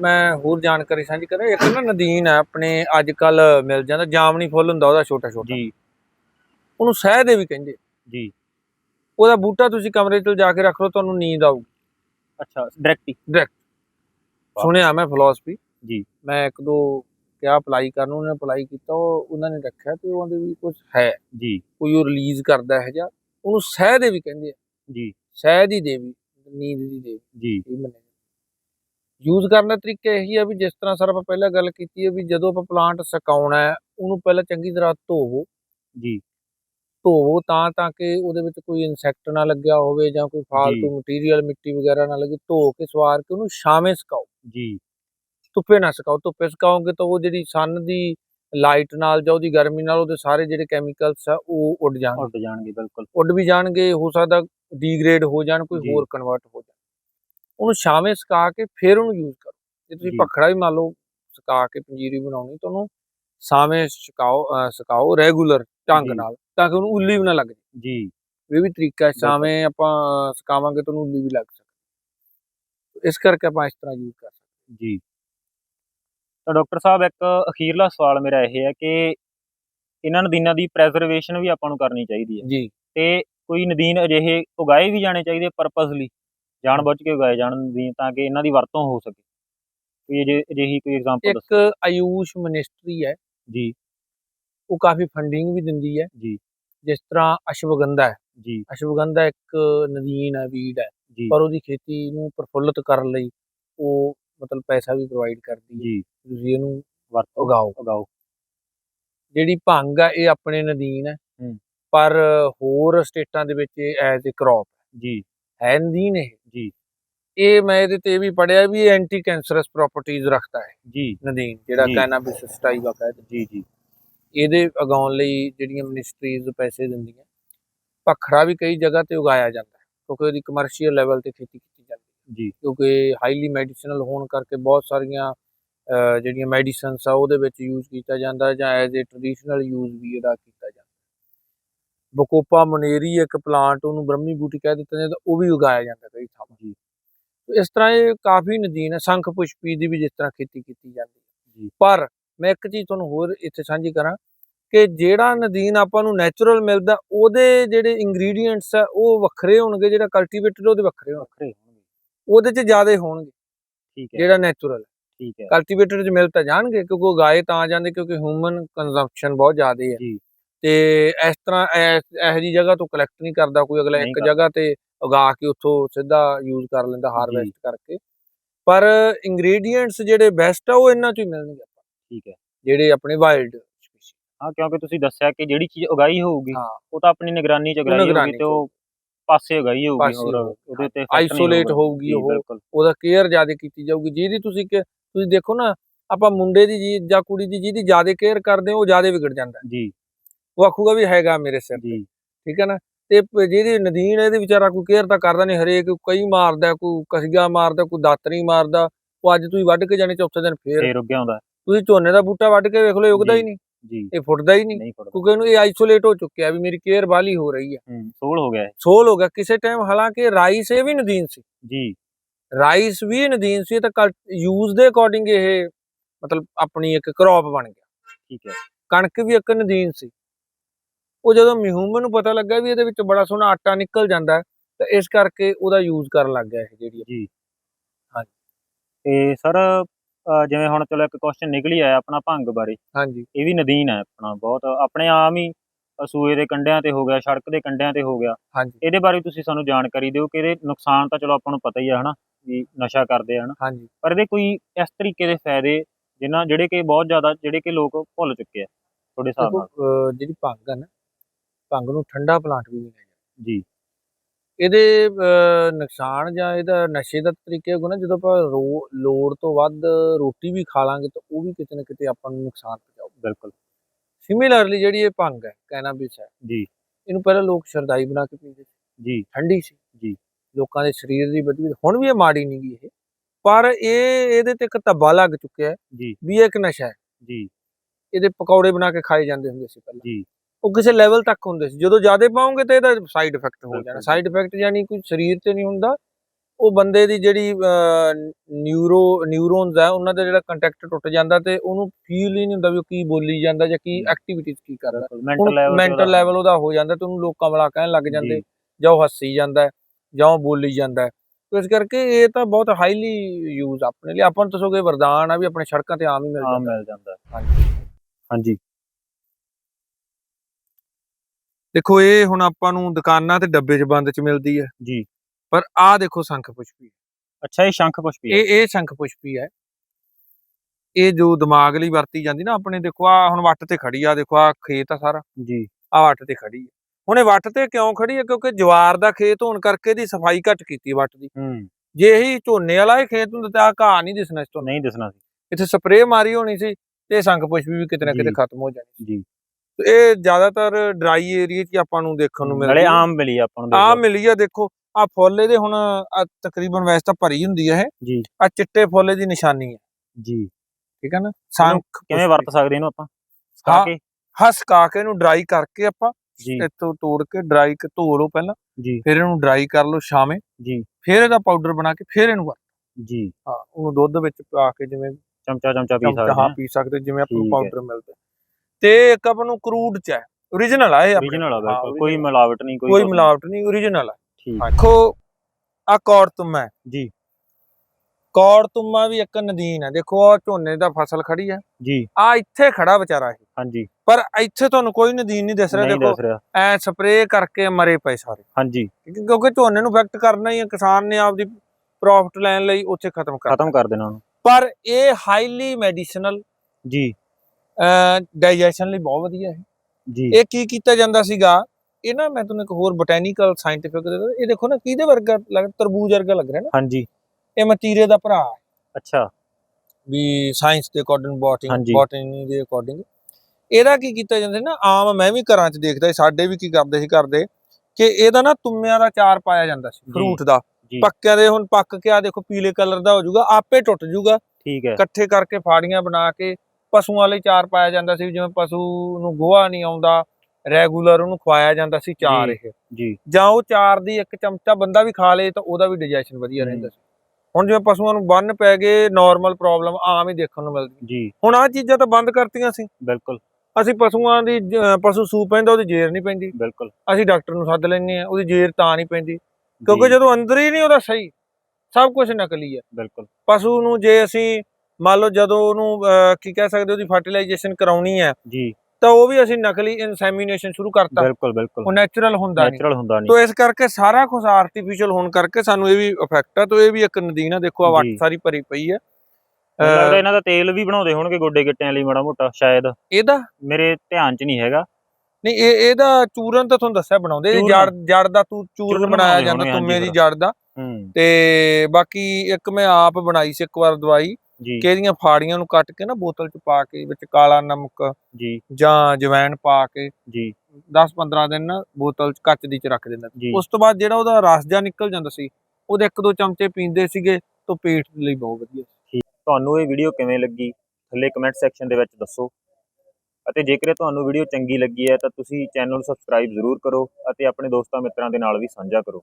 ਮੈਂ ਹੋਰ ਜਾਣਕਾਰੀ ਸਾਂਝੀ ਕਰਾਂ। ਇੱਕ ਨਾ ਨਦੀਨ ਹੈ ਆਪਣੇ ਅੱਜ ਕੱਲ ਮਿਲ ਜਾਂਦਾ ਜਾਮਨੀ ਫੁੱਲ ਹੁੰਦਾ ਉਹਦਾ ਛੋਟਾ ਛੋਟਾ ਜੀ। ਉਹਨੂੰ ਸਹਿ ਦੇ ਵੀ ਕਹਿੰਦੇ। ਜੀ। ਉਹਦਾ ਬੂਟਾ ਤੁਸੀਂ ਕਮਰੇ 'ਚ ਜਾ ਕੇ ਰੱਖ ਲਓ ਤੁਹਾਨੂੰ ਨੀਂਦ ਆਊਗੀ। ਅੱਛਾ ਡਾਇਰੈਕਟ ਹੀ। ਵਾਹ। ਸੁਣਿਆ ਮੈਂ ਫਿਲਾਸਫੀ ਜੀ। ਮੈਂ ਇੱਕ ਦੋ ਕਿਹਾ ਅਪਲਾਈ ਕਰਨ ਉਹਨੇ ਅਪਲਾਈ ਕੀਤਾ ਉਹ ਉਹਨਾਂ ਨੇ ਰੱਖਿਆ ਤੇ ਉਹਦੇ ਵੀ ਕੁਝ ਹੈ। ਜੀ। ਕੋਈ ਉਹ ਰਿਲੀਜ਼ ਕਰਦਾ ਹੈ ਜਾਂ ਉਹਨੂੰ ਸਹਿ ਦੇ ਵੀ ਕਹਿੰਦੇ ਆ। ਜੀ। ਸਹਿ ਦੀ ਦੇਵੀ ਨੀਂਦ ਦੀ ਦੇਵੀ। ਜੀ। ਇਹ ਮੰਨਿਆ ਯੂਜ਼ ਕਰਨ ਦਾ ਤਰੀਕਾ ਇਹੀ ਆ ਵੀ ਜਿਸ ਤਰ੍ਹਾਂ ਸਰ ਆਪਾਂ ਪਹਿਲਾਂ ਗੱਲ ਕੀਤੀ ਹੈ ਵੀ ਜਦੋਂ ਆਪਾਂ ਪਲਾਂਟ ਸੁਕਾਉਣਾ ਹੈ ਉਹਨੂੰ ਪਹਿਲਾਂ ਚੰਗੀ ਤਰ੍ਹਾਂ ਧੋਵੋ। ਜੀ। ਧੋਵੋ ਤਾਂ ਤਾਂ ਕਿ ਉਹਦੇ ਵਿੱਚ ਕੋਈ ਇਨਸੈਕਟ ਨਾ ਲੱਗਿਆ ਹੋਵੇ ਜਾਂ ਕੋਈ ਫਾਲਤੂ ਮਟੀਰੀਅਲ ਮਿੱਟੀ ਵਗੈਰਾ ਨਾ ਲੱਗੇ ਧੋ ਕੇ ਸਵਾਰ ਕੇ ਉਹਨੂੰ ਛਾਵੇਂ ਸੁਕਾਓ। ਜੀ। ਧੁੱਪੇ ਨਾ ਸੁਕਾਓ ਧੁੱਪੇ ਸੁਕਾਓਗੇ ਤਾਂ ਉਹ ਜਿਹੜੀ ਸਨ ਦੀ ਲਾਈਟ ਨਾਲ ਜਾਂ ਉਹਦੀ ਗਰਮੀ ਨਾਲ ਉਹਦੇ ਸਾਰੇ ਜਿਹੜੇ ਕੈਮੀਕਲਸ ਆ ਉਹ ਉੱਡ ਜਾਣਗੇ। ਉੱਡ ਜਾਣਗੇ ਬਿਲਕੁਲ। ਉੱਡ ਵੀ ਜਾਣਗੇ ਹੋ ਸਕਦਾ ਡੀਗ੍ਰੇਡ ਹੋ ਜਾਣ ਕੋਈ ਜੀ। ਹੋਰ ਕਨਵਰਟ ਹੋ ਜਾਣ। ਉਹਨੂੰ ਛਾਵੇਂ ਸੁਕਾ ਕੇ ਫਿਰ ਉਹਨੂੰ ਯੂਜ਼ ਕਰੋ। ਜੇ ਤੁਸੀਂ ਜੀ। ਪਖੜਾ ਵੀ ਮੰਨ ਲਓ ਸੁਕਾ ਕੇ ਪੰਜੀਰੀ ਬਣਾਉਣੀ ਤਾਂ ਉਹਨੂੰ ਛਾਵੇਂ ਸੁਕਾਓ ਸੁਕਾਓ ਰੈਗੂਲਰ ਢੰਗ ਜੀ। ਨਾਲ ਤਾਂ ਕਿ ਉਹਨੂੰ ਉੱਲੀ ਵੀ ਨਾ ਲੱਗ ਜਾਏ। ਜੀ। ਇਹ ਵੀ ਤਰੀਕਾ ਹੈ ਛਾਵੇਂ ਆਪਾਂ ਸੁਕਾਵਾਂਗੇ ਤਾਂ ਉਹਨੂੰ ਉੱਲੀ ਵੀ ਲੱਗ ਸਕਦੀ ਇਸ ਕਰਕੇ ਆਪਾਂ ਇਸ ਤਰ੍ਹਾਂ ਯੂਜ਼ ਕਰ ਸਕਦੇ ਜੀ। ਤਾਂ ਡਾਕਟਰ ਸਾਹਿਬ ਇੱਕ ਅਖੀਰਲਾ ਸਵਾਲ ਮੇਰਾ ਇਹ ਹੈ ਕਿ ਇਹਨਾਂ ਨਦੀਨਾਂ ਦੀ ਪ੍ਰੈਜ਼ਰਵੇਸ਼ਨ ਵੀ ਆਪਾਂ ਨੂੰ ਕਰਨੀ ਚਾਹੀਦੀ ਹੈ। ਜੀ। ਤੇ ਕੋਈ ਨਦੀਨ ਅਜਿਹੇ ਉਗਾਏ ਵੀ ਜਾਣੇ ਚਾਹੀਦੇ ਪਰਪਸਲੀ ਜਾਣਬੁੱਝ ਕੇ ਉਗਾਏ ਜਾਣ ਨਦੀਨ ਤਾਂ ਕਿ ਇਹਨਾਂ ਦੀ ਵਰਤੋਂ ਹੋ ਸਕੇ। ਕੋਈ ਅਜੇ ਅਜਿਹੀ ਕੋਈ ਐਗਜ਼ਾਮਪਲ ਇੱਕ ਆਯੂਸ਼ ਮਿਨਿਸਟਰੀ ਹੈ। ਜੀ। ਉਹ ਕਾਫੀ ਫੰਡਿੰਗ ਵੀ ਦਿੰਦੀ ਹੈ। ਜੀ। ਜਿਸ ਤਰ੍ਹਾਂ ਅਸ਼ਵਗੰਧਾ ਹੈ। ਜੀ। ਅਸ਼ਵਗੰਧਾ ਇੱਕ ਨਦੀਨ ਹੈ ਵੀਡ ਹੈ। ਪਰ ਉਹਦੀ ਖੇਤੀ ਨੂੰ ਪ੍ਰਫੁੱਲਤ ਕਰਨ ਲਈ ਉਹ ਮਤਲਬ ਪੈਸਾ ਵੀ ਪ੍ਰੋਵਾਈਡ ਕਰਦੀ ਹੈ ਜੀ। ਤੁਸੀਂ ਇਹਨੂੰ ਵਰਤੋਂ ਉਗਾਓ। ਉਗਾਓ। ਜਿਹੜੀ ਭੰਗ ਆ ਇਹ ਆਪਣੇ ਨਦੀਨ ਹੈ। ਪਰ ਹੋਰ ਸਟੇਟਾਂ ਦੇ ਵਿੱਚ ਇਹ ਐਜ਼ ਅ ਕ੍ਰੌਪ ਜੀ। ਹੈ ਨਦੀਨ ਇਹ। ਜੀ। ਇਹ ਮੈਂ ਇਹਦੇ ਤੇ ਵੀ ਪੜਿਆ ਵੀ ਇਹ ਐਂਟੀ ਕੈਂਸਰਸ ਪ੍ਰਾਪਰਟੀਆਂ ਰੱਖਦਾ ਹੈ। ਜੀ। ਨਦੀਨ ਜਿਹੜਾ। ਕੈਨਾਬਿਸ ਸਟਾਈਵਾ ਕਹਿੰਦੇ ਜੀ ਜੀ। ਇਹਦੇ ਉਗਾਉਣ ਲਈ ਜਿਹੜੀਆਂ ਮਿਨਿਸਟਰੀਜ਼ ਪੈਸੇ ਦਿੰਦੀਆਂ। ਪਖੜਾ ਵੀ ਕਈ ਜਗ੍ਹਾ ਤੇ ਉਗਾਇਆ ਜਾਂਦਾ ਕਿਉਂਕਿ ਉਹਦੀ ਕਮਰਸ਼ੀਅਲ ਲੈਵਲ ਤੇ ਖੇਤੀ ਜੀ। ਕਿਉਂਕਿ ਹਾਈਲੀ ਮੈਡੀਸਿਨਲ ਹੋਣ ਕਰਕੇ ਬਹੁਤ ਸਾਰੀਆਂ ਜਿਹੜੀਆਂ ਮੈਡੀਸਨਸ ਆ ਉਹਦੇ ਵਿੱਚ ਯੂਜ਼ ਕੀਤਾ ਜਾਂਦਾ ਜਾਂ ਐਜ਼ ਅ ਟ੍ਰੈਡੀਸ਼ਨਲ ਯੂਜ਼ ਵੀ ਇਹਦਾ ਕੀਤਾ ਜਾਂਦਾ। ਬਕੋਪਾ ਮਨੇਰੀ ਇੱਕ ਪਲਾਂਟ ਉਹਨੂੰ ਬ੍ਰਹਮੀ ਬੂਟੀ ਕਹਿ ਦਿੱਤਾ ਜਾਂਦਾ ਉਹ ਵੀ ਉਗਾਇਆ ਜਾਂਦਾ ਕਈ ਥਾਵਾਂ ਜੀ। ਇਸ ਤਰ੍ਹਾਂ ਇਹ ਕਾਫੀ ਨਦੀਨ ਹੈ ਸ਼ੰਖ ਪੁਸ਼ਪੀ ਦੀ ਵੀ ਜਿਸ ਤਰ੍ਹਾਂ ਖੇਤੀ ਕੀਤੀ ਜਾਂਦੀ ਹੈ। ਪਰ ਮੈਂ ਇੱਕ ਚੀਜ਼ ਤੁਹਾਨੂੰ ਹੋਰ ਇੱਥੇ ਸਾਂਝੀ ਕਰਾਂ ਕਿ ਜਿਹੜਾ ਨਦੀਨ ਆਪਾਂ ਨੂੰ ਨੈਚੁਰਲ ਮਿਲਦਾ ਉਹਦੇ ਜਿਹੜੇ ਇੰਗਰੀਡੀਅੰਟਸ ਆ ਉਹ ਵੱਖਰੇ ਹੋਣਗੇ ਜਿਹੜਾ ਕਲਟੀਵੇਟਡ ਉਹਦੇ ਵੱਖਰੇ ਵੱਖਰੇ ਹੋਣਗੇ। ਉਹਦੇ 'ਚ ਜ਼ਿਆਦਾ ਹੋਣਗੇ। ਠੀਕ ਹੈ। ਜਿਹੜਾ ਨੈਚੁਰਲ ਠੀਕ ਹੈ। ਕਲਟੀਵੇਟਡ 'ਚ ਮਿਲ ਤਾਂ ਜਾਣਗੇ ਕਿਉਂਕਿ ਉਹ ਗਾਏ ਤਾਂ ਜਾਂਦੇ ਕਿਉਂਕਿ ਹਿਊਮਨ ਕੰਜ਼ੰਪਸ਼ਨ ਬਹੁਤ ਜ਼ਿਆਦਾ ਹੈ। ਜੀ। ਤੇ ਇਸ ਤਰ੍ਹਾਂ ਇਹ- ਜੀ ਜਗ੍ਹਾ ਤੋਂ ਕਲੈਕਟ ਨਹੀਂ ਕਰਦਾ ਕੋਈ ਅਗਲਾ ਇੱਕ। ਜਗ੍ਹਾ ਤੇ ਉਗਾ ਕੇ ਉੱਥੋਂ ਸਿੱਧਾ ਯੂਜ਼ ਕਰ ਲੈਂਦਾ ਹਾਰਵੈਸਟ ਕਰਕੇ। ਪਰ ਇੰਗਰੀਡੀਅੰਟਸ ਜਿਹੜੇ ਬੈਸਟ ਆ ਉਹ ਇਹਨਾਂ ਚੋਂ ਹੀ ਮਿਲਣਗੇ ਆਪਾਂ। ਠੀਕ ਹੈ। ਜਿਹੜੇ ਆਪਣੇ ਵਾਈਲਡ ਹਾਂ ਕਿਉਂਕਿ ਤੁਸੀਂ ਦੱਸਿਆ ਕਿ ਜਿਹੜੀ ਚੀਜ਼ ਉਗਾਈ ਹੋਊਗੀ ਉਹ ਤਾਂ ਆਪਣੀ ਨਿਗਰਾਨੀ ਚ ਉਗਾਈ ਹੋਊਗੀ ਤੇ ਉਹ ਪਾਸੇ ਉਗਾਈ ਹੋਊਗੀ ਹੋਰ ਉਹਦੇ ਤੇ ਆਈਸੋਲੇਟ ਹੋਊਗਾ। ਉਹ ਉਹਦਾ ਕੇਅਰ ਜ਼ਿਆਦਾ ਕੀਤੀ ਜਾਊਗੀ। ਜਿਹਦੀ ਤੁਸੀਂ ਤੁਸੀਂ ਦੇਖੋ ਨਾ ਆਪਾਂ ਮੁੰਡੇ ਦੀ ਜੀ ਜਾਂ ਕੁੜੀ ਦੀ ਜਿਹਦੀ ਜ਼ਿਆਦਾ ਕੇਅਰ ਕਰਦੇ ਉਹ ਜ਼ਿਆਦਾ ਵਿਗੜ ਜਾਂਦਾ। ਜੀ। ਉਹ ਆਖੂਗਾ ਵੀ ਹੈਗਾ ਮੇਰੇ ਸਿਰ ਤੇ। ਠੀਕ ਹੈ ਨਾ? ਤੇ ਜਿਹਦੀ ਨਦੀਨ ਇਹਦੇ ਵਿਚਾਰਾ ਕੋਈ ਕੇਅਰ ਤਾਂ ਕਰਦਾ ਨਹੀਂ ਹਰੇਕ ਕਈ ਮਾਰਦਾ ਕੋਈ ਕਸੀਗਾ ਮਾਰਦਾ ਕੋਈ ਦਾਤਰੀ ਮਾਰਦਾ ਉਹ ਅੱਜ ਤੁਸੀਂ ਵੱਢ ਕੇ ਜਾਣੇ ਚੌਥੇ ਦਿਨ ਫੇਰ ਫੇਰ ਉੱਗਿਆ ਹੁੰਦਾ। ਤੁਸੀਂ ਝੋਨੇ ਦਾ ਬੂਟਾ ਵੱਢ ਕੇ ਵੇਖ ਲਓ ਉੱਗਦਾ ਹੀ। ਨਹੀਂ। ਜੀ। ਇਹ ਫੁੱਟਦਾ ਹੀ ਨਹੀਂ ਕਿਉਂਕਿ ਇਹਨੂੰ ਇਹ ਆਈਸੋਲੇਟ ਹੋ ਚੁੱਕਿਆ ਵੀ ਮੇਰੀ ਕੇਅਰ ਬਾਲੀ ਹੋ ਰਹੀ ਹੈ। ਹੂੰ ਸੋਲ ਹੋ ਗਿਆ ਇਹ। ਸੋਲ ਹੋ ਗਿਆ। ਕਿਸੇ ਟਾਈਮ ਹਾਲਾਂਕਿ ਰਾਈਸ ਇਹ ਵੀ ਨਦੀਨ ਸੀ। ਜੀ। ਰਾਈਸ ਵੀ ਨਦੀਨ ਸੀ ਤਾਂ ਯੂਜ਼ ਦੇ ਅਕੋਰਡਿੰਗ ਇਹ ਮਤਲਬ ਆਪਣੀ ਇੱਕ ਕ੍ਰੌਪ ਬਣ ਗਿਆ। ਠੀਕ ਹੈ। ਕਣਕ ਵੀ ਇੱਕ ਨਦੀਨ ਸੀ। ਉਹ ਜਦੋਂ ਹਿਊਮਨ ਨੂੰ ਪਤਾ ਲੱਗਾ ਵੀ ਇਹਦੇ ਵਿੱਚ ਬੜਾ ਸੋਹਣਾ ਆਟਾ ਨਿਕਲ ਜਾਂਦਾ ਹੈ, ਤਾਂ ਇਸ ਕਰਕੇ ਉਹਦਾ ਯੂਜ਼ ਕਰਨ ਲੱਗ ਗਿਆ ਇਹ ਜਿਹੜੀ ਜੀ। ਹਾਂਜੀ। ਤੇ ਸਰ ਜਿਵੇਂ ਹੁਣ ਚਲੋ ਇੱਕ ਕੁਐਸਚਨ ਨਿਕਲ ਹੀ ਆਇਆ ਆਪਣਾ ਭੰਗ ਬਾਰੇ। ਹਾਂਜੀ। ਇਹ ਵੀ ਨਦੀਨ ਹੈ ਆਪਣਾ ਬਹੁਤ ਆਪਣੇ ਆਮ ਹੀ ਸੂਏ ਦੇ ਕੰਢਿਆਂ ਤੇ ਹੋ ਗਿਆ ਸੜਕ ਦੇ ਕੰਢਿਆਂ ਤੇ ਹੋ ਗਿਆ। ਹਾਂਜੀ। ਇਹਦੇ ਬਾਰੇ ਤੁਸੀਂ ਸਾਨੂੰ ਜਾਣਕਾਰੀ ਦਿਓ ਕਿ ਇਹਦੇ ਨੁਕਸਾਨ ਤਾਂ ਚਲੋ ਆਪਾਂ ਨੂੰ ਪਤਾ ਹੀ ਆ ਹਨਾ ਵੀ ਨਸ਼ਾ ਕਰਦੇ ਆ ਹਨਾ। ਹਾਂਜੀ। ਪਰ ਇਹਦੇ ਕੋਈ ਇਸ ਤਰੀਕੇ ਦੇ ਫਾਇਦੇ ਜਿਨ੍ਹਾਂ ਜਿਹੜੇ ਕਿ ਬਹੁਤ ਜ਼ਿਆਦਾ ਜਿਹੜੇ ਕਿ ਲੋਕ ਭੁੱਲ ਚੁੱਕੇ ਆ ਤੁਹਾਡੇ ਹਿਸਾਬ ਨਾਲ। ਜਿਹੜੀ ਭੰਗ ਹੈ ਨਾ ਭੰਗ ਨੂੰ ਠੰਡਾ ਪਲਾਂਟ ਵੀ ਕਹਿੰਦੇ ਜਾਂਦੇ। ਜੀ। ਇਹਦੇ ਨੁਕਸਾਨ ਜਾਂ ਇਹਦਾ ਨਸ਼ੇ ਦਾ ਤਰੀਕਾ ਹੈਗਾ ਨਾ ਜਦੋਂ ਆਪਾਂ ਲੋੜ ਤੋਂ ਵੱਧ ਰੋਟੀ ਵੀ ਖਾ ਲਾਂਗੇ ਤਾਂ ਉਹ ਵੀ ਕਿਤੇ ਨਾ ਕਿਤੇ ਆਪਾਂ ਨੂੰ ਨੁਕਸਾਨ ਪਹੁੰਚਾਊ ਬਿਲਕੁਲ। ਸਿਮਿਲਰਲੀ ਜਿਹੜੀ ਇਹ ਭੰਗ ਹੈ ਕੈਨਾਬਿਸ ਹੈ ਜੀ। ਇਹਨੂੰ ਪਹਿਲਾਂ ਲੋਕ ਸ਼ਰਦਾਈ ਬਣਾ ਕੇ ਪੀਂਦੇ ਸੀ। ਜੀ। ਠੰਡੀ ਸੀ। ਜੀ। ਲੋਕਾਂ ਦੇ ਸਰੀਰ ਦੀ ਬਦਬੂ ਹੁਣ ਵੀ ਇਹ ਮਾੜੀ ਨਹੀਂ ਗੀ ਇਹ। ਪਰ ਇਹ ਇਹਦੇ ਤੇ ਇੱਕ ਧੱਬਾ ਲੱਗ ਚੁੱਕਿਆ ਹੈ ਜੀ। ਵੀ ਇਹ ਇੱਕ ਨਸ਼ਾ ਹੈ। ਜੀ। ਇਹਦੇ ਪਕੌੜੇ ਬਣਾ ਕੇ ਖਾਏ ਜਾਂਦੇ ਹੁੰਦੇ ਸੀ ਪਹਿਲਾਂ। ਜੀ। ਉਹ ਕਿਸੇ ਲੈਵਲ ਤੱਕ ਹੁੰਦੇ ਸੀ। ਜਦੋਂ ਜ਼ਿਆਦਾ ਪਾਉਂਗੇ ਤਾਂ ਇਹਦਾ ਸਾਈਡ ਇਫੈਕਟ ਹੋ ਜਾਣਾ। ਸਾਈਡ ਇਫੈਕਟ ਯਾਨੀ ਕੋਈ ਸਰੀਰ ਤੇ ਨਹੀਂ ਹੁੰਦਾ। ਉਹ ਬੰਦੇ ਦੀ ਜਿਹੜੀ ਨਿਊਰੋ ਨਿਊਰੋਨਸ ਹੈ ਉਹਨਾਂ ਦਾ ਜਿਹੜਾ ਕੰਟੈਕਟ ਟੁੱਟ ਜਾਂਦਾ ਤੇ ਉਹਨੂੰ ਫੀਲ ਹੀ ਨਹੀਂ ਹੁੰਦਾ ਵੀ ਉਹ ਕੀ ਬੋਲੀ ਜਾਂਦਾ ਜਾਂ ਕੀ ਐਕਟੀਵਿਟੀਜ਼ ਕੀ ਕਰ ਰਿਹਾ ਮੈਂਟਲ ਲੈਵਲ ਉਹਦਾ। ਹੋ ਜਾਂਦਾ ਤੇ ਉਹਨੂੰ ਲੋਕਾਂ ਵਾਲਾ ਕਹਿਣ ਲੱਗ ਜਾਂਦੇ ਜੀ। ਉਹ ਹੱਸੀ ਜਾਂਦਾ ਜਾਂ ਉਹ ਬੋਲੀ ਜਾਂਦਾ। ਇਸ ਕਰਕੇ ਇਹ ਤਾਂ ਬਹੁਤ ਹਾਈਲੀ ਯੂਜ਼ ਆਪਣੇ ਲਈ ਆਪਾਂ ਨੂੰ ਤਾਂ ਸਗੋਂ ਵਰਦਾਨ ਆ ਵੀ ਆਪਣੇ ਸੜਕਾਂ ਤੇ ਆਮ ਹੀ ਮਿਲ ਜਾਂਦਾ। ਹਾਂਜੀ। ਹਾਂਜੀ। ਦੇਖੋ ਇਹ ਹੁਣ ਆਪਾਂ ਨੂੰ ਦੁਕਾਨਾਂ ਤੇ ਡੱਬੇ 'ਚ ਬੰਦ 'ਚ ਮਿਲਦੀ ਹੈ। ਜੀ। ਪਰ ਆਹ ਦੇਖੋ ਸ਼ੰਖ ਪੁਸ਼ਪੀ ਅੱਛਾ ਇਹ ਸ਼ੰਖ ਪੁਸ਼ਪੀ ਹੈ। ਇਹ ਇਹ ਸ਼ੰਖ ਪੁਸ਼ਪੀ ਹੈ। ਇਹ ਜੋ ਦਿਮਾਗ ਲਈ ਵਰਤੀ ਜਾਂਦੀ ਨਾ ਆਪਣੇ ਦੇਖੋ ਆ ਹੁਣ ਵੱਟ ਤੇ ਖੜੀ ਆ ਦੇਖੋ ਆ ਖੇਤ ਆ ਸਾਰਾ। ਜੀ। ਆ ਵੱਟ ਤੇ ਖੜੀ ਹੈ। ਹੁਣ ਇਹ ਵੱਟ ਤੇ ਕਿਉਂ ਖੜੀ ਹੈ? ਕਿਉਂਕਿ ਜਵਾਰ ਦਾ ਖੇਤ ਹੋਣ ਕਰਕੇ ਦੀ ਸਫ਼ਾਈ ਘੱਟ ਕੀਤੀ ਵੱਟ ਦੀ। ਹੂੰ। ਜੇ ਇਹੀ ਝੋਨੇ ਵਾਲਾ ਇਹ ਖੇਤ ਹੁੰਦਾ ਤਾਂ ਆ ਘਾਹ ਨਹੀਂ ਦਿਸਣਾ ਇਸ ਤੋਂ। ਨਹੀਂ ਦੱਸਣਾ ਸੀ। ਇੱਥੇ ਸਪਰੇਅ ਮਾਰੀ ਹੋਣੀ ਸੀ ਤੇ ਇਹ ਸੰਖ ਪੁਸ਼ਪੀ ਵੀ ਕਿਤੇ ਨਾ ਕਿਤੇ। ਖਤਮ ਹੋ ਜਾਣੀ ਜੀ। ਇਹ ਜ਼ਿਆਦਾਤਰ ਡਰਾਈ ਏਰੀਆ 'ਚ ਆਪਾਂ ਨੂੰ ਦੇਖਣ ਨੂੰ ਮਿਲਦੀ ਨਾਲੇ ਆਮ ਮਿਲੀ ਆਪਾਂ ਨੂੰ ਦੇਖ ਆ ਲਓ। ਮਿਲੀ ਆ ਦੇਖੋ ਆ ਫੁੱਲ ਇਹਦੇ ਹੁਣ ਤਕਰੀਬਨ ਵੈਸੇ ਤਾਂ ਭਰੀ ਹੁੰਦੀ ਹੈ ਇਹ। ਜੀ। ਆ ਚਿੱਟੇ ਫੁੱਲ ਦੀ ਨਿਸ਼ਾਨੀ ਹੈ ਜੀ। ਠੀਕ ਹੈ ਨਾ? ਸੰਖ ਕਿਵੇਂ। ਵਰਤ ਸਕਦੇ ਇਹਨੂੰ ਆਪਾਂ? ਸੁਕਾ। ਕੇ? ਹਾਂ ਸੁਕਾ ਕੇ ਇਹਨੂੰ ਡਰਾਈ ਕਰਕੇ ਆਪਾਂ ਜੀ। ਇੱਥੋਂ ਤੋੜ ਕੇ ਡਰਾਈ ਕੇ ਧੋ ਲਓ ਪਹਿਲਾਂ। ਜੀ। ਫਿਰ ਇਹਨੂੰ ਡਰਾਈ ਕਰ ਲਓ ਸ਼ਾਮੇ। ਜੀ। ਫਿਰ ਇਹਦਾ ਪਾਊਡਰ ਬਣਾ ਕੇ ਫਿਰ ਇਹਨੂੰ ਵਰਤੋ। ਜੀ। ਹਾਂ ਉਹਨੂੰ ਦੁੱਧ ਵਿੱਚ ਪਾ ਕੇ ਜਿਵੇਂ ਚਮਚਾ ਚਮਚਾ ਪੀ ਸਕਦੇ ਹਾਂ ਪੀ ਸਕਦੇ ਜਿਵੇਂ ਆਪਾਂ ਨੂੰ। ਪਾਊਡਰ ਮਿਲਦਾ। ਤੇ ਇੱਕ ਆਪਾਂ ਨੂੰ ਕਰੂਡ ਚ ਹੈ। Origignal ਆ ਇਹ ਓਰੀਜਨਲ ਆ ਬਿਲਕੁਲ। ਕੋਈ ਮਿਲਾਵਟ ਨਹੀਂ ਕੋਈ ਕੋਈ। ਮਿਲਾਵਟ ਨਹੀਂ origignal ਆ। ਠੀਕ। ਦੇਖੋ ਆ ਕੌੜਤੁੰਮਾ ਹੈ। ਜੀ। ਕੌੜਤੁੰਮਾ ਵੀ ਇੱਕ ਨਦੀਨ ਹੈ। ਦੇਖੋ ਆ ਝੋਨੇ ਦਾ ਫਸਲ ਖੜੀ ਹੈ। ਜੀ। ਆ ਇੱਥੇ ਖੜਾ ਵਿਚਾਰਾ ਇਹ। ਹਾਂਜੀ। ਪਰ ਇੱਥੇ ਤੁਹਾਨੂੰ ਕੋਈ ਨਦੀਨ ਨਹੀਂ ਦਿਸ ਰਿਹਾ। ਦੇਖੋ ਐ ਸਪਰੇਅ ਕਰਕੇ ਮਰੇ ਪਏ ਸਾਰੇ। ਹਾਂਜੀ। ਕਿਉਂਕਿ ਝੋਨੇ ਨੂੰ ਇਫੈਕਟ ਕਰਨਾ ਹੀ ਹੈ। ਕਿਸਾਨ ਨੇ ਆਪਦੀ ਪ੍ਰੋਫਿਟ ਲੈਣ ਲਈ ਉੱਥੇ ਖਤਮ ਕਰ ਖਤਮ ਕਰ ਦੇਣਾ ਉਹਨੂੰ। ਪਰ ਇਹ ਹਾਈਲੀ ਮੈਡੀਸਨਲ ਜੀ। ਡਾਈਜੈਸ਼ਨ ਲਈ ਬਹੁਤ ਵਧੀਆ ਹੈ। ਜੀ। ਇਹ ਕੀ ਕੀਤਾ ਜਾਂਦਾ ਸੀਗਾ ਇਹ ਨਾ ਮੈਂ ਤੁਹਾਨੂੰ ਇੱਕ ਹੋਰ ਬੋਟੈਨੀਕਲ ਸਾਇੰਟੀਫਿਕ ਇਹ ਦੇਖੋ ਨਾ ਕਿਹਦੇ ਵਰਗਾ ਲੱਗ ਤਰਬੂਜ ਵਰਗਾ ਲੱਗ ਰਿਹਾ ਨਾ। ਹਾਂਜੀ। ਇਹ ਮਤੀਰੇ ਦਾ ਭਰਾ ਹੈ। ਅੱਛਾ। ਵੀ ਸਾਇੰਸ ਦੇ ਅਕੋਰਡਿੰਗ ਬੋਟਨੀ। ਬੋਟਨੀ ਦੇ ਅਕੋਰਡਿੰਗ ਇਹਦਾ ਕੀ ਕੀਤਾ ਜਾਂਦਾ ਨਾ ਆਮ ਮੈਂ ਵੀ ਘਰਾਂ 'ਚ ਦੇਖਦਾ ਸਾਡੇ ਵੀ ਕੀ ਕਰਦੇ ਸੀ ਕਰਦੇ ਕਿ ਇਹਦਾ ਨਾ ਤੁੰਮਿਆਂ ਦਾ ਚਾਰ ਪਾਇਆ ਜਾਂਦਾ ਸੀ। ਫਰੂਟ ਦਾ। ਪੱਕਿਆਂ ਦੇ ਹੁਣ ਪੱਕ ਕੇ ਆ ਦੇਖੋ ਪੀਲੇ ਕਲਰ ਦਾ ਹੋ ਜਾਊਗਾ ਆਪੇ ਟੁੱਟ ਜਾਊਗਾ। ਠੀਕ ਹੈ। ਇਕੱਠੇ ਕਰਕੇ ਫਾੜੀਆਂ ਬਣਾ ਕੇ ਪਸ਼ੂਆਂ ਲਈ ਚਾਰ ਪਾਇਆ ਜਾਂਦਾ ਸੀ ਜਿਵੇਂ ਪਸ਼ੂ ਨੂੰ ਗੋਹਾ ਨਹੀਂ ਆਉਂਦਾ ਰੈਗੂਲਰ ਉਹਨੂੰ ਖਵਾਇਆ ਜਾਂਦਾ ਸੀ ਚਾਰ। ਇਹ। ਜੀ। ਜਾਂ ਉਹ ਚਾਰ ਦੀ ਇੱਕ ਚਮਚਾ ਬੰਦਾ ਵੀ ਖਾ ਲੇ ਤਾਂ ਉਹਦਾ ਵੀ ਡਾਈਜੈਸ਼ਨ ਵਧੀਆ ਰਹਿੰਦਾ ਸੀ। ਹੁਣ ਜਿਵੇਂ ਪਸ਼ੂਆਂ ਨੂੰ ਬੰਨ ਪੈ ਗਏ ਨਾਰਮਲ ਪ੍ਰੋਬਲਮ ਆਮ ਹੀ ਦੇਖਣ ਨੂੰ ਮਿਲਦੀ। ਜੀ। ਹੁਣ ਆਹ ਚੀਜ਼ਾਂ ਤਾਂ ਬੰਦ ਕਰਤੀਆਂ ਸੀ। ਬਿਲਕੁਲ। ਅਸੀਂ ਪਸ਼ੂਆਂ ਦੀ ਪਸ਼ੂ ਸੂ ਪੈਂਦਾ ਉਹਦੀ ਜੇਰ ਨਹੀਂ ਪੈਂਦੀ। ਬਿਲਕੁਲ। ਅਸੀਂ ਡਾਕਟਰ ਨੂੰ ਸੱਦ ਲੈਂਦੇ ਆ ਉਹਦੀ ਜੇਰ ਤਾਂ ਨਹੀਂ ਪੈਂਦੀ। ਕਿਉਂਕਿ ਜਦੋਂ ਅੰਦਰ ਹੀ ਨਹੀਂ ਉਹਦਾ ਸਹੀ ਸਭ ਕੁਝ ਨਕਲੀ ਹੈ। ਬਿਲਕੁਲ। ਪਸ਼ੂ ਨੂੰ ਜੇ ਅਸੀਂ ਮੰਨ ਲਓ ਜਦੋਂ ਉਹਨੂੰ ਕੀ ਕਹਿ ਸਕਦੇ ਉਹਦੀ ਫਰਟੀਲਾਈਜੇਸ਼ਨ ਕਰਾਉਣੀ ਹੈ ਜੀ। ਤਾਂ ਉਹ ਵੀ ਅਸੀਂ ਨਕਲੀ ਇਨਸੈਮੀਨੇਸ਼ਨ ਸ਼ੁਰੂ ਕਰਤਾ। ਬਿਲਕੁਲ ਬਿਲਕੁਲ। ਉਹ ਨੈਚੁਰਲ ਹੁੰਦਾ ਨਹੀਂ। ਨੈਚੁਰਲ ਹੁੰਦਾ ਨਹੀਂ। ਤੋ ਇਸ ਕਰਕੇ ਸਾਰਾ ਕੁਝ ਆਰਟੀਫੀਸ਼ੀਅਲ ਹੋਣ ਕਰਕੇ ਸਾਨੂੰ ਇਹ ਵੀ ਇਫੈਕਟ ਆ ਤੋ ਇਹ ਵੀ ਇੱਕ ਨਦੀਨ ਆ। ਦੇਖੋ ਆ ਵੱਟ। ਸਾਰੀ ਭਰੀ ਪਈ ਹੈ। ਲੱਗਦਾ ਇਹਨਾਂ ਦਾ ਤੇਲ ਵੀ ਬਣਾਉਂਦੇ ਹੋਣਗੇ ਗੋਡੇ ਗਿੱਟਿਆਂ ਲਈ ਮਾੜਾ ਮੋਟਾ ਸ਼ਾਇਦ। ਇਹਦਾ? ਮੇਰੇ ਧਿਆਨ 'ਚ ਨਹੀਂ ਹੈਗਾ। ਨਹੀਂ ਇਹ ਇਹਦਾ ਚੂਰਨ ਤਾਂ ਤੁਹਾਨੂੰ ਦੱਸਿਆ ਬਣਾਉਂਦੇ ਇਹ ਜੜ। ਜੜ ਦਾ ਤੂੰ ਚੂਰਨ ਬਣਾਇਆ ਜਾਂਦਾ ਤੁੰਮੇ ਦੀ ਜੜ ਦਾ। ਤੇ ਬਾਕੀ ਇੱਕ ਮੈਂ ਆਪ ਬਣਾਈ ਸੀ ਇੱਕ ਵਾਰ ਦਵਾਈ। ਜੀ। ਕਿ ਇਹਦੀਆਂ ਫਾੜੀਆਂ ਨੂੰ ਕੱਟ ਕੇ ਨਾ ਬੋਤਲ ਚ ਪਾ ਕੇ ਵਿੱਚ ਕਾਲਾ ਨਮਕ ਜੀ। ਜਾਂ ਜਵੈਣ ਪਾ ਕੇ ਜੀ। 10-15 ਦਿਨ ਨਾ ਬੋਤਲ ਚ ਕੱਚ ਦੀ ਚ ਰੱਖ ਦਿੰਦਾ ਉਸ ਤੋਂ ਬਾਅਦ ਜਿਹੜਾ ਉਹਦਾ ਰਸ ਜਾਂ ਨਿਕਲ ਜਾਂਦਾ ਸੀ ਉਹਦੇ ਇੱਕ ਦੋ ਚਮਚੇ ਪੀਂਦੇ ਸੀਗੇ ਤਾਂ ਪੇਟ ਲਈ ਬਹੁਤ ਵਧੀਆ ਤੁਹਾਨੂੰ ਇਹ ਵੀਡੀਓ ਕਿਵੇਂ ਲੱਗੀ? ਥੱਲੇ ਕਮੈਂਟ ਸੈਕਸ਼ਨ ਦੇ ਵਿੱਚ ਦੱਸੋ। ਅਤੇ ਜੇਕਰ ਤੁਹਾਨੂੰ ਵੀਡੀਓ ਚੰਗੀ ਲੱਗੀ ਹੈ ਤਾਂ ਤੁਸੀਂ ਚੈਨਲ ਨੂੰ ਸਬਸਕ੍ਰਾਈਬ ਜ਼ਰੂਰ ਕਰੋ ਅਤੇ ਆਪਣੇ ਦੋਸਤਾਂ ਮਿੱਤਰਾਂ ਦੇ ਨਾਲ ਵੀ ਸਾਂਝਾ ਕਰੋ।